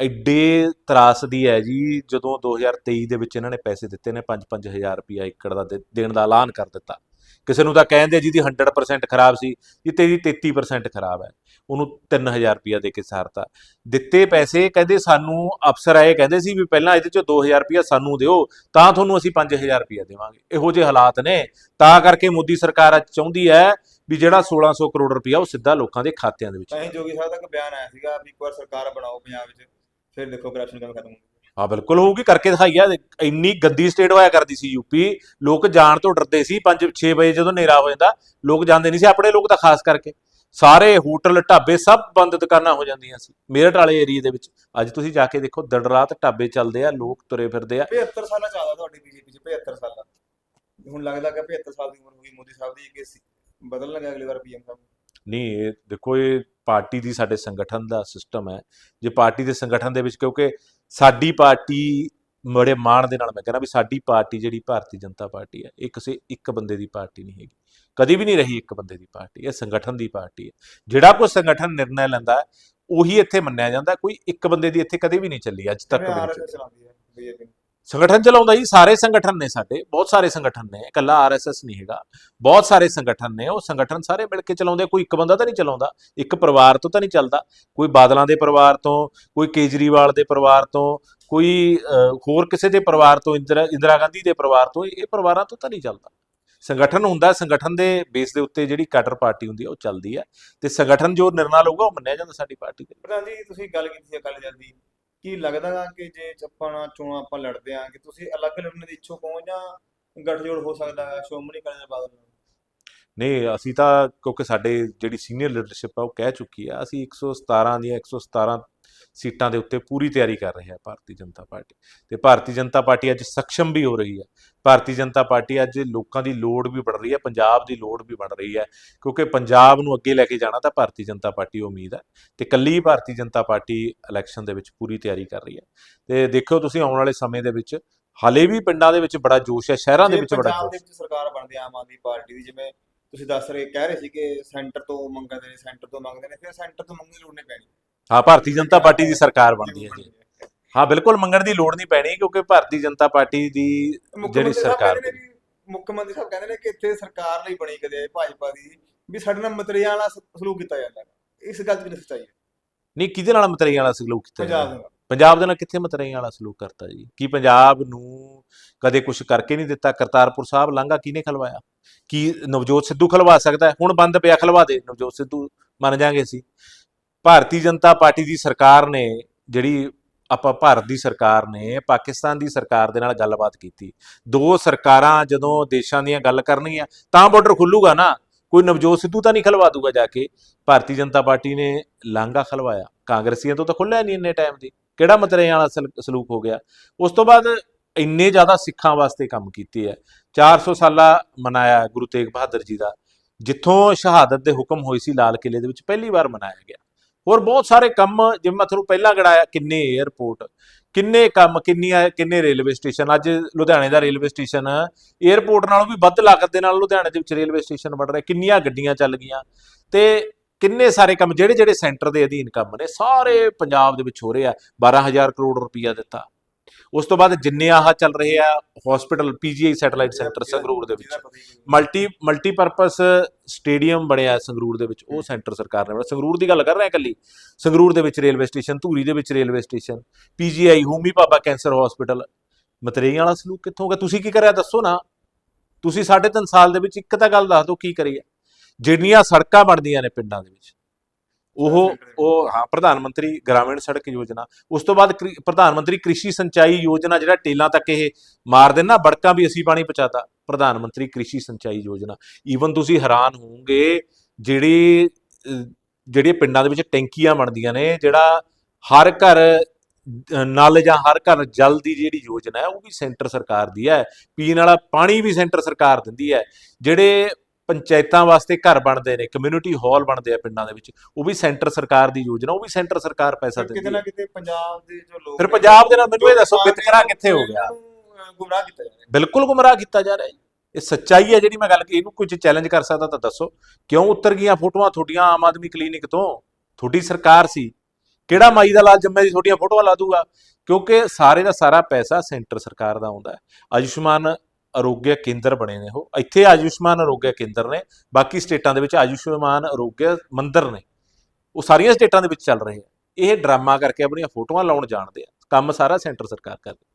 Speaker 2: ਹੈ।
Speaker 1: ਤਰਾਸ ਦੀ ਹੈ ਜੀ, ਜਦੋਂ 2023 ਦੇ ਵਿੱਚ ਇਹਨਾਂ ਨੇ ਪੈਸੇ ਦਿੱਤੇ ਨੇ 5-5000 ਰੁਪਇਆ ਏਕੜ ਦਾ ਦੇ- ਦੇਣ ਦਾ ਐਲਾਨ ਕਰ ਦਿੱਤਾ। ਕਿਸੇ ਨੂੰ ਤਾਂ ਕਹਿੰਦੇ ਜਿਹਦੀ 100% ਖਰਾਬ ਸੀ, ਜੀ ਤੇਰੀ 33% ਖਰਾਬ ਹੈ, ਉਹਨੂੰ 3000 ਰੁਪਇਆ ਦੇ ਕੇ ਸਾਰਤਾ। ਦਿੱਤੇ ਪੈਸੇ ਕਹਿੰਦੇ ਸਾਨੂੰ ਅਫਸਰ ਆਏ, ਕਹਿੰਦੇ ਸੀ ਵੀ ਪਹਿਲਾਂ ਇਹਦੇ ਚੋਂ 2000 ਰੁਪਇਆ ਸਾਨੂੰ ਦਿਓ, ਤਾਂ ਤੁਹਾਨੂੰ ਅਸੀਂ 5000 ਰੁਪਇਆ ਦੇਵਾਂਗੇ। ਇਹੋ ਜਿਹੇ ਹਾਲਾਤ ਨੇ, ਤਾਂ ਕਰਕੇ ਮੋਦੀ ਸਰਕਾਰ ਅੱਜ ਚਾਹੁੰਦੀ ਹੈ ਵੀ ਜਿਹੜਾ 1600 ਕਰੋੜ ਰੁਪਇਆ ਉਹ ਸਿੱਧਾ ਲੋਕਾਂ ਦੇ ਖਾਤਿਆਂ ਦੇ ਵਿੱਚ
Speaker 2: ਤਾਂ ਹੀ ਜੋਗੀ ਸਾਹਿਬ ਦਾ ਇੱਕ ਬਿਆਨ ਆਇਆ ਸੀਗਾ ਵੀ ਇੱਕ ਵਾਰ ਸਰਕਾਰ ਬਣਾਓ ਪੰਜਾਬ ਵਿੱਚ। ਫਿਰ ਦੇਖੋ ਕਰਪਸ਼ਨ ਕੰਮ ਖਤਮ ਹੋਊਗਾ।
Speaker 1: ਹਾਂ ਬਿਲਕੁਲ ਹੋਊਗੀ ਕਰਕੇ ਦਿਖਾਈ ਆ। ਇੰਨੀ ਗੰਦੀ ਸਟੇਟ ਹੋਇਆ ਕਰਦੀ ਸੀ ਯੂਪੀ ਲੋਕ ਜਾਣ ਤੋਂ ਡਰਦੇ ਸੀ 5-6 ਵਜੇ ਜਦੋਂ ਹਨੇਰਾ ਹੋ ਜਾਂਦਾ ਲੋਕ ਜਾਂਦੇ ਨਹੀਂ ਸੀ ਆਪਣੇ ਲੋਕ ਤਾਂ ਖਾਸ ਕਰਕੇ। ਸਾਰੇ ਹੋਟਲ ਢਾਬੇ ਸਭ ਬੰਦ ਦੁਕਾਨਾਂ ਹੋ ਜਾਂਦੀਆਂ ਸੀ ਮੇਰਠ ਵਾਲੇ ਏਰੀਆ ਦੇ ਵਿੱਚ। ਅੱਜ ਤੁਸੀਂ ਜਾ ਕੇ ਦੇਖੋ ਦਿਨ ਰਾਤ ਢਾਬੇ ਚੱਲਦੇ ਆ ਲੋਕ ਤੁਰੇ ਫਿਰਦੇ ਆ।
Speaker 2: 75 ਸਾਲਾਂ ਚ ਆਦਾ ਤੁਹਾਡੀ ਬੀਜੇਪੀ ਚ 75 ਸਾਲਾਂ। ਹੁਣ ਲੱਗਦਾ ਕਿ 75 ਸਾਲ ਦੀ ਉਮਰ ਹੋ ਗਈ ਮੋਦੀ ਸਾਹਿਬ ਦੀ ਕਿ ਸੀ- ਬਦਲ ਲਗਾ ਅਗਲੀ ਵਾਰ ਪੀਐਮ ਸਾਹਿਬ
Speaker 1: ਨਹੀਂ, ਇਹ ਦੇਖੋ, ਇਹ ਪਾਰਟੀ ਦੀ ਸਾਡੇ ਸੰਗਠਨ ਦਾ ਸਿਸਟਮ ਹੈ। ਜੇ ਪਾਰਟੀ ਦੇ ਸੰਗਠਨ ਦੇ ਵਿੱਚ, ਕਿਉਂਕਿ ਸਾਡੀ ਪਾਰਟੀ ਬੜੇ ਮਾਣ ਦੇ ਨਾਲ ਮੈਂ ਕਹਿੰਦਾ ਵੀ ਸਾਡੀ ਪਾਰਟੀ ਜਿਹੜੀ ਭਾਰਤੀ ਜਨਤਾ ਪਾਰਟੀ ਹੈ, ਇਹ ਕਿਸੇ ਇੱਕ ਬੰਦੇ ਦੀ ਪਾਰਟੀ ਨਹੀਂ ਹੈਗੀ। ਕਦੀ ਵੀ ਨਹੀਂ ਰਹੀ ਇੱਕ ਬੰਦੇ ਦੀ ਪਾਰਟੀ, ਇਹ ਸੰਗਠਨ ਦੀ ਪਾਰਟੀ ਹੈ। ਜਿਹੜਾ ਕੋਈ ਸੰਗਠਨ ਨਿਰਣੈ ਲੈਂਦਾ ਉਹੀ ਇੱਥੇ ਮੰਨਿਆ ਜਾਂਦਾ, ਕੋਈ ਇੱਕ ਬੰਦੇ ਦੀ ਇੱਥੇ ਕਦੇ ਵੀ ਨਹੀਂ ਚੱਲੀ, ਅੱਜ ਤੱਕ ਵੀ ਨਹੀਂ ਚੱਲੀ। ਸੰਗਠਨ ਚਲਾਉਂਦਾ ਜੀ, ਸਾਰੇ ਸੰਗਠਨ ਨੇ ਸਾਡੇ, ਬਹੁਤ ਸਾਰੇ ਸੰਗਠਨ ਨੇ, ਇਕੱਲਾ ਆਰਐਸਐਸ ਨਹੀਂ ਹੈਗਾ, ਬਹੁਤ ਸਾਰੇ ਸੰਗਠਨ ਨੇ, ਉਹ ਸੰਗਠਨ ਸਾਰੇ ਮਿਲ ਕੇ ਚਲਾਉਂਦੇ ਕੋਈ ਇੱਕ ਬੰਦਾ ਤਾਂ ਨਹੀਂ ਚਲਾਉਂਦਾ, ਇੱਕ ਪਰਿਵਾਰ ਤੋਂ ਤਾਂ ਨਹੀਂ ਚੱਲਦਾ, ਕੋਈ ਬਾਦਲਾਂ ਦੇ ਪਰਿਵਾਰ ਤੋਂ, ਕੋਈ ਕੇਜਰੀਵਾਲ ਦੇ ਪਰਿਵਾਰ ਤੋਂ, ਕੋਈ ਹੋਰ ਕਿਸੇ ਦੇ ਪਰਿਵਾਰ ਤੋਂ, ਇੰਦਰਾ ਇੰਦਰਾ ਗਾਂਧੀ ਦੇ ਪਰਿਵਾਰ ਤੋਂ, ਇਹ ਪਰਿਵਾਰਾਂ ਤੋਂ ਤਾਂ ਨਹੀਂ ਚੱਲਦਾ। ਸੰਗਠਨ ਹੁੰਦਾ, ਸੰਗਠਨ ਦੇ ਬੇਸ ਦੇ ਉੱਤੇ ਜਿਹੜੀ ਕਟਰ ਪਾਰਟੀ ਹੁੰਦੀ ਹੈ ਉਹ ਚੱਲਦੀ ਹੈ ਤੇ ਸੰਗਠਨ ਜੋ ਨਿਰਣਾ ਲਊਗਾ, ਉਹ ਮੰਨਿਆ ਜਾਂਦਾ ਸਾਡੀ ਪਾਰਟੀ ਦੇ
Speaker 2: ਪ੍ਰਧਾਨ ਜੀ, ਤੁਸੀਂ ਗੱਲ ਕੀਤੀ ਸੀ ਅਕਾਲੀ ਦਲ ਦੀ ਕੀ ਲੱਗਦਾ ਗਾ ਕਿ ਜੇ ਆਪਾਂ ਚੋਣਾਂ ਆਪਾਂ ਲੜਦੇ ਆਂ, ਕਿ ਤੁਸੀਂ ਅਲੱਗ ਲੜਨ ਦੀ ਇੱਛੁਕ ਹੋ ਜਾਂ ਗੱਠਜੋੜ ਹੋ ਸਕਦਾ ਹੈ ਸ਼੍ਰੋਮਣੀ ਅਕਾਲੀ ਦਲ ਬਾਦਲ ਨਾਲ?
Speaker 1: ਨਹੀਂ, ਅਸੀਂ ਤਾਂ ਕਿਉਂਕਿ ਸਾਡੇ ਜਿਹੜੀ ਸੀਨੀਅਰ ਲੀਡਰਸ਼ਿਪ ਆ ਉਹ ਕਹਿ ਚੁੱਕੀ ਆ, ਅਸੀਂ 117 ਦੀਆਂ 117 ਸੀਟਾਂ ਦੇ ਉੱਤੇ ਪੂਰੀ ਤਿਆਰੀ ਕਰ ਰਹੇ ਆ ਭਾਰਤੀ ਜਨਤਾ ਪਾਰਟੀ। ਤੇ ਭਾਰਤੀ ਜਨਤਾ ਪਾਰਟੀ ਅੱਜ ਸક્ષਮ ਵੀ ਹੋ ਰਹੀ ਹੈ ਭਾਰਤੀ ਜਨਤਾ ਪਾਰਟੀ ਅੱਜ ਲੋਕਾਂ ਦੀ ਲੋੜ ਵੀ ਬਣ ਰਹੀ ਹੈ ਪੰਜਾਬ ਦੀ ਲੋੜ ਵੀ ਬਣ ਰਹੀ ਹੈ ਕਿਉਂਕਿ ਪੰਜਾਬ ਨੂੰ ਅੱਗੇ ਲੈ ਕੇ ਜਾਣਾ ਤਾਂ ਭਾਰਤੀ ਜਨਤਾ ਪਾਰਟੀ ਉਮੀਦ ਹੈ ਤੇ ਕੱਲੀ ਭਾਰਤੀ ਜਨਤਾ ਪਾਰਟੀ ਇਲੈਕਸ਼ਨ ਦੇ ਵਿੱਚ ਪੂਰੀ ਤਿਆਰੀ ਕਰ ਰਹੀ ਹੈ ਤੇ ਦੇਖਿਓ ਤੁਸੀਂ ਆਉਣ ਵਾਲੇ ਸਮੇਂ ਦੇ ਵਿੱਚ ਹਾਲੇ ਵੀ ਪਿੰਡਾਂ ਦੇ ਵਿੱਚ ਬੜਾ ਜੋਸ਼ ਹੈ ਸ਼ਹਿਰਾਂ ਦੇ ਵਿੱਚ ਬੜਾ
Speaker 2: ਪੰਜਾਬ
Speaker 1: ਜੋਸ਼
Speaker 2: ਦੇ ਵਿੱਚ ਸਰਕਾਰ ਬਣਦੀ ਹੈ ਆਮ ਆਦਮੀ ਪਾਰਟੀ ਦੀ ਜਿਵੇਂ ਤੁਸੀਂ ਦੱਸ ਰਹੇ ਕਹਿ ਰਹੇ ਸੀ ਕਿ ਸੈਂਟਰ ਤੋਂ ਮੰਗਦੇ ਨੇ ਸੈਂਟਰ ਤੋਂ ਮੰਗਦੇ ਨੇ ਫਿਰ ਸੈਂਟਰ ਤੋਂ ਮੰਗਣ ਦੀ ਲੋੜ ਨਹੀਂ ਪੈਣੀ।
Speaker 1: ਹਾਂ ਭਾਰਤੀ ਜਨਤਾ ਪਾਰਟੀ ਦੀ ਸਰਕਾਰ ਬਣਦੀ ਹੈ ਜੀ। ਹਾਂ ਬਿਲਕੁਲ ਮੰਗਣ ਦੀ ਲੋੜ ਨਹੀਂ ਪੈਣੀ ਕਿਉਂਕਿ ਭਾਰਤੀ ਜਨਤਾ ਪਾਰਟੀ ਦੀ ਜਿਹੜੀ ਸਰਕਾਰ
Speaker 2: ਮੁੱਖ ਮੰਤਰੀ ਸਾਹਿਬ ਕਹਿੰਦੇ ਨੇ ਕਿ ਇੱਥੇ ਸਰਕਾਰ ਨਹੀਂ ਬਣੀ ਕਦੇ ਭਾਜਪਾ ਦੀ ਵੀ ਸਾਡੇ ਨਾਲ ਮਤਰੀਆਂ ਵਾਲਾ ਸ- ਸਲੂਕ ਕੀਤਾ ਜਾਂਦਾ ਇਸ ਗੱਲ ਕਿੰਨੀ ਸੱਚਾਈ ਹੈ?
Speaker 1: ਨਹੀਂ ਕਿਹਦੇ ਨਾਲ ਮਤਰਈਆਂ ਵਾਲਾ ਸਲੂਕ ਕੀਤਾ
Speaker 2: ਪੰਜਾਬ
Speaker 1: ਜਾਂਦਾ?
Speaker 2: ਦੇ ਨਾਲ।
Speaker 1: ਪੰਜਾਬ ਦੇ ਨਾਲ ਕਿੱਥੇ ਮਤਰਈਆਂ ਵਾਲਾ ਸਲੂਕ ਕਰਤਾ ਜੀ? ਕੀ ਪੰਜਾਬ ਨੂੰ ਕਦੇ ਕੁਝ ਕਰਕੇ ਨਹੀਂ ਦਿੱਤਾ? ਕਰਤਾਰਪੁਰ ਸਾਹਿਬ ਲਾਂਘਾ ਕਿਹਨੇ ਖਲਵਾਇਆ? ਕੀ ਨਵਜੋਤ ਸਿੱਧੂ ਖਲਵਾ ਸਕਦਾ? ਹੁਣ ਬੰਦ ਪਿਆ ਖਲਵਾ ਦੇ। ਨਵਜੋਤ ਸਿੱਧੂ ਮੰਨ ਜਾਾਂਗੇ ਅਸੀਂ। ਭਾਰਤੀ ਜਨਤਾ ਪਾਰਟੀ ਦੀ ਸਰਕਾਰ ਨੇ, ਜਿਹੜੀ ਆਪਾਂ ਭਾਰਤ ਦੀ ਸਰਕਾਰ ਨੇ, ਪਾਕਿਸਤਾਨ ਦੀ ਸਰਕਾਰ ਦੇ ਨਾਲ ਗੱਲਬਾਤ ਕੀਤੀ। ਦੋ ਸਰਕਾਰਾਂ ਜਦੋਂ ਦੇਸ਼ਾਂ ਦੀਆਂ ਗੱਲ ਕਰਨਗੀਆਂ, ਤਾਂ ਬਾਰਡਰ ਖੁੱਲੂਗਾ ਨਾ। ਕੋਈ ਨਵਜੋਤ ਸਿੱਧੂ ਤਾਂ ਨਹੀਂ ਖਲਵਾ ਦੂਗਾ ਜਾ ਕੇ। ਭਾਰਤੀ ਜਨਤਾ ਪਾਰਟੀ ਨੇ ਲਾਂਘਾ ਖਲਵਾਇਆ। ਕਾਂਗਰਸੀਆਂ ਤੋਂ ਤਾਂ ਖੁੱਲਿਆ ਨਹੀਂ ਇੰਨੇ ਟਾਈਮ ਦੀ। ਕਿਹੜਾ ਮਤਰਿਆਂ ਵਾਲਾ ਸਲ- ਸਲੂਕ ਹੋ ਗਿਆ? ਉਸ ਤੋਂ ਬਾਅਦ ਇੰਨੇ ਜ਼ਿਆਦਾ ਸਿੱਖਾਂ ਵਾਸਤੇ ਕੰਮ ਕੀਤੇ ਹੈ 400 ਸਾਲਾ ਮਨਾਇਆ ਗੁਰੂ ਤੇਗ ਬਹਾਦਰ ਜੀ ਦਾ। ਜਿੱਥੋਂ ਸ਼ਹਾਦਤ ਦੇ ਹੁਕਮ ਹੋਏ ਸੀ ਲਾਲ ਕਿਲੇ ਦੇ ਵਿੱਚ, ਪਹਿਲੀ ਵਾਰ ਮਨਾਇਆ ਗਿਆ। ਹੋਰ ਬਹੁਤ ਸਾਰੇ ਕੰਮ, ਜਿਵੇਂ ਮੈਂ ਤੁਹਾਨੂੰ ਪਹਿਲਾਂ ਗੜਾਇਆ ਕਿੰਨੇ 에ਅਰਪੋਰਟ ਕਿੰਨੇ ਕੰਮ ਕਿੰਨੀਆਂ ਕਿੰਨੇ ਰੇਲਵੇ ਸਟੇਸ਼ਨ ਅੱਜ ਲੁਧਿਆਣੇ ਦਾ ਰੇਲਵੇ ਸਟੇਸ਼ਨ 에ਅਰਪੋਰਟ ਨਾਲੋਂ ਵੀ ਵੱਧ ਲਾਗਤ ਦੇ ਨਾਲ ਲੁਧਿਆਣੇ ਦੇ ਵਿੱਚ ਰੇਲਵੇ ਸਟੇਸ਼ਨ ਬਣ ਰਿਹਾ, ਕਿੰਨੀਆਂ ਗੱਡੀਆਂ ਚੱਲ ਗਈਆਂ, ਤੇ ਕਿੰਨੇ ਸਾਰੇ ਕੰਮ ਜਿਹੜੇ ਜਿਹੜੇ ਸੈਂਟਰ ਦੇ ਅਧੀਨ ਕੰਮ ਨੇ, ਸਾਰੇ ਪੰਜਾਬ ਦੇ ਵਿੱਚ ਹੋ ਰਹੇ ਆ 12000 ਕਰੋੜ ਰੁਪਈਆ ਦਿੱਤਾ। ਉਸ ਤੋਂ ਬਾਅਦ ਜਿੰਨੇ ਆਹ ਚੱਲ ਰਹੇ ਆ hospital PGI satellite centre Sangrur ਦੇ ਵਿੱਚ। ਮਲਟੀ ਮਲਟੀਪਰਪਸ ਸਟੇਡੀਅਮ ਬਣਿਆ ਸੰਗਰੂਰ ਦੇ ਵਿੱਚ, ਉਹ ਸੈਂਟਰ ਸਰਕਾਰ ਨੇ ਬਣਾਇਆ। ਸੰਗਰੂਰ ਦੀ ਗੱਲ ਕਰ ਰਹੇ ਹਾਂ ਇਕੱਲੀ? ਸੰਗਰੂਰ ਦੇ ਵਿੱਚ ਰੇਲਵੇ ਸਟੇਸ਼ਨ ਧੂਰੀ ਦੇ ਵਿੱਚ railway station PGI Homi Bhabha cancer hospital ਮਤਰੇਈ ਵਾਲਾ ਸਲੂਕ ਕਿੱਥੋਂ ਗਿਆ? ਤੁਸੀਂ ਕੀ ਕਰਿਆ? ਦੱਸੋ ਨਾ। ਤੁਸੀਂ ਸਾਢੇ ਤਿੰਨ ਸਾਲ ਦੇ ਵਿੱਚ ਇੱਕ ਤਾਂ ਗੱਲ ਦੱਸ ਦਿਓ ਕੀ ਕਰੀ ਕਰੀਏ ਜਿਹੜੀਆਂ ਸੜਕਾਂ ਬਣਦੀਆਂ ਨੇ ਪਿੰਡਾਂ ਦੇ ਵਿੱਚ ਉਹ ਉਹ, ਹਾਂ, ਪ੍ਰਧਾਨ ਮੰਤਰੀ ਗ੍ਰਾਮੀਣ ਸੜਕ ਯੋਜਨਾ, ਉਸ ਤੋਂ ਬਾਅਦ ਕ੍ਰਿ- ਪ੍ਰਧਾਨ ਮੰਤਰੀ ਕ੍ਰਿਸ਼ੀ ਸਿੰਚਾਈ ਯੋਜਨਾ ਜਿਹੜਾ ਟੇਲਾਂ ਤੱਕ ਇਹ ਮਾਰ ਦੇਣ ਬੜਕਾਂ ਵੀ ਅਸੀਂ ਪਾਣੀ ਪਹੁੰਚਾਤਾ, ਪ੍ਰਧਾਨ ਮੰਤਰੀ ਕ੍ਰਿਸ਼ੀ ਸਿੰਚਾਈ ਯੋਜਨਾ। ਈਵਨ ਤੁਸੀਂ ਹੈਰਾਨ ਹੋਵੋਗੇ, ਜਿਹੜੀ ਜਿਹੜੇ ਪਿੰਡਾਂ ਦੇ ਵਿੱਚ ਟੈਂਕੀਆਂ ਬਣਦੀਆਂ ਨੇ, ਜਿਹੜਾ ਹਰ ਘਰ ਨਲ ਜਾਂ ਹਰ ਘਰ ਜਲ ਦੀ ਜਿਹੜੀ ਯੋਜਨਾ ਹੈ, ਉਹ ਵੀ ਸੈਂਟਰ ਸਰਕਾਰ ਦੀ ਹੈ। ਪੀਣ ਵਾਲਾ ਪਾਣੀ ਵੀ ਸੈਂਟਰ ਸਰਕਾਰ ਦਿੰਦੀ ਹੈ। ਜਿਹੜੇ ਪੰਚਾਇਤਾਂ ਵਾਸਤੇ ਘਰ ਬਣਦੇ ਨੇ ਕਮਿਊਨਿਟੀ ਹਾਲ ਬਣਦੇ ਆ ਪਿੰਡਾਂ ਦੇ ਵਿੱਚ ਉਹ ਵੀ ਸੈਂਟਰ ਸਰਕਾਰ ਦੀ ਯੋਜਨਾ ਉਹ ਵੀ ਸੈਂਟਰ ਸਰਕਾਰ ਪੈਸਾ ਦਿੰਦੀ
Speaker 2: ਕਿਤੇ ਨਾ ਕਿਤੇ ਪੰਜਾਬ ਦੇ ਜੋ ਲੋਕ
Speaker 1: ਫਿਰ ਪੰਜਾਬ ਦੇ ਨਾਲ ਮੈਨੂੰ ਇਹ ਦੱਸੋ ਵਿਤਕਰਾ ਕਿੱਥੇ ਹੋ ਗਿਆ?
Speaker 2: ਗੁੰਮਰਾਹ ਕੀਤਾ ਜਾ ਰਿਹਾ
Speaker 1: ਬਿਲਕੁਲ ਗੁੰਮਰਾਹ ਕੀਤਾ ਜਾ ਰਿਹਾ ਹੈ। ਇਹ ਸੱਚਾਈ ਹੈ ਜਿਹੜੀ ਮੈਂ ਗੱਲ ਕੀਤੀ ਇਹਨੂੰ ਕੁਝ ਚੈਲੰਜ ਕਰ ਸਕਦਾ ਤਾਂ ਦੱਸੋ। ਕਿਉਂ ਉੱਤਰ ਗਈਆਂ ਫੋਟੋਆਂ ਤੁਹਾਡੀਆਂ ਆਮ ਆਦਮੀ ਕਲੀਨਿਕ ਤੋਂ? ਤੁਹਾਡੀ ਸਰਕਾਰ ਸੀ। ਕਿਹੜਾ ਮਾਈ ਦਾ ਲਾਲ ਜੰਮੇ ਦੀ ਤੁਹਾਡੀਆਂ ਫੋਟੋਆਂ ਲਾ ਦੂਗਾ? ਕਿਉਂਕਿ ਸਾਰੇ ਦਾ ਸਾਰਾ ਪੈਸਾ ਸੈਂਟਰ ਸਰਕਾਰ ਦਾ ਆਉਂਦਾ ਹੈ। ਆਯੁਸ਼ਮਾਨ ਅਰੋਗਿਆ ਕੇਂਦਰ ਬਣੇ ਨੇ ਉਹ। ਇੱਥੇ ਆਯੁਸ਼ਮਾਨ ਅਰੋਗਿਆ ਕੇਂਦਰ ਨੇ, ਬਾਕੀ ਸਟੇਟਾਂ ਦੇ ਵਿੱਚ ਆਯੁਸ਼ਮਾਨ ਅਰੋਗਿਆ ਮੰਦਰ ਨੇ। ਉਹ ਸਾਰੀਆਂ ਸਟੇਟਾਂ ਦੇ ਵਿੱਚ ਚੱਲ ਰਹੇ ਆ। ਇਹ ਡਰਾਮਾ ਕਰਕੇ ਆਪਣੀਆਂ ਫੋਟੋਆਂ ਲਾਉਣ ਜਾਣਦੇ ਆ। ਕੰਮ ਸਾਰਾ ਸੈਂਟਰ ਸਰਕਾਰ ਕਰਦੀ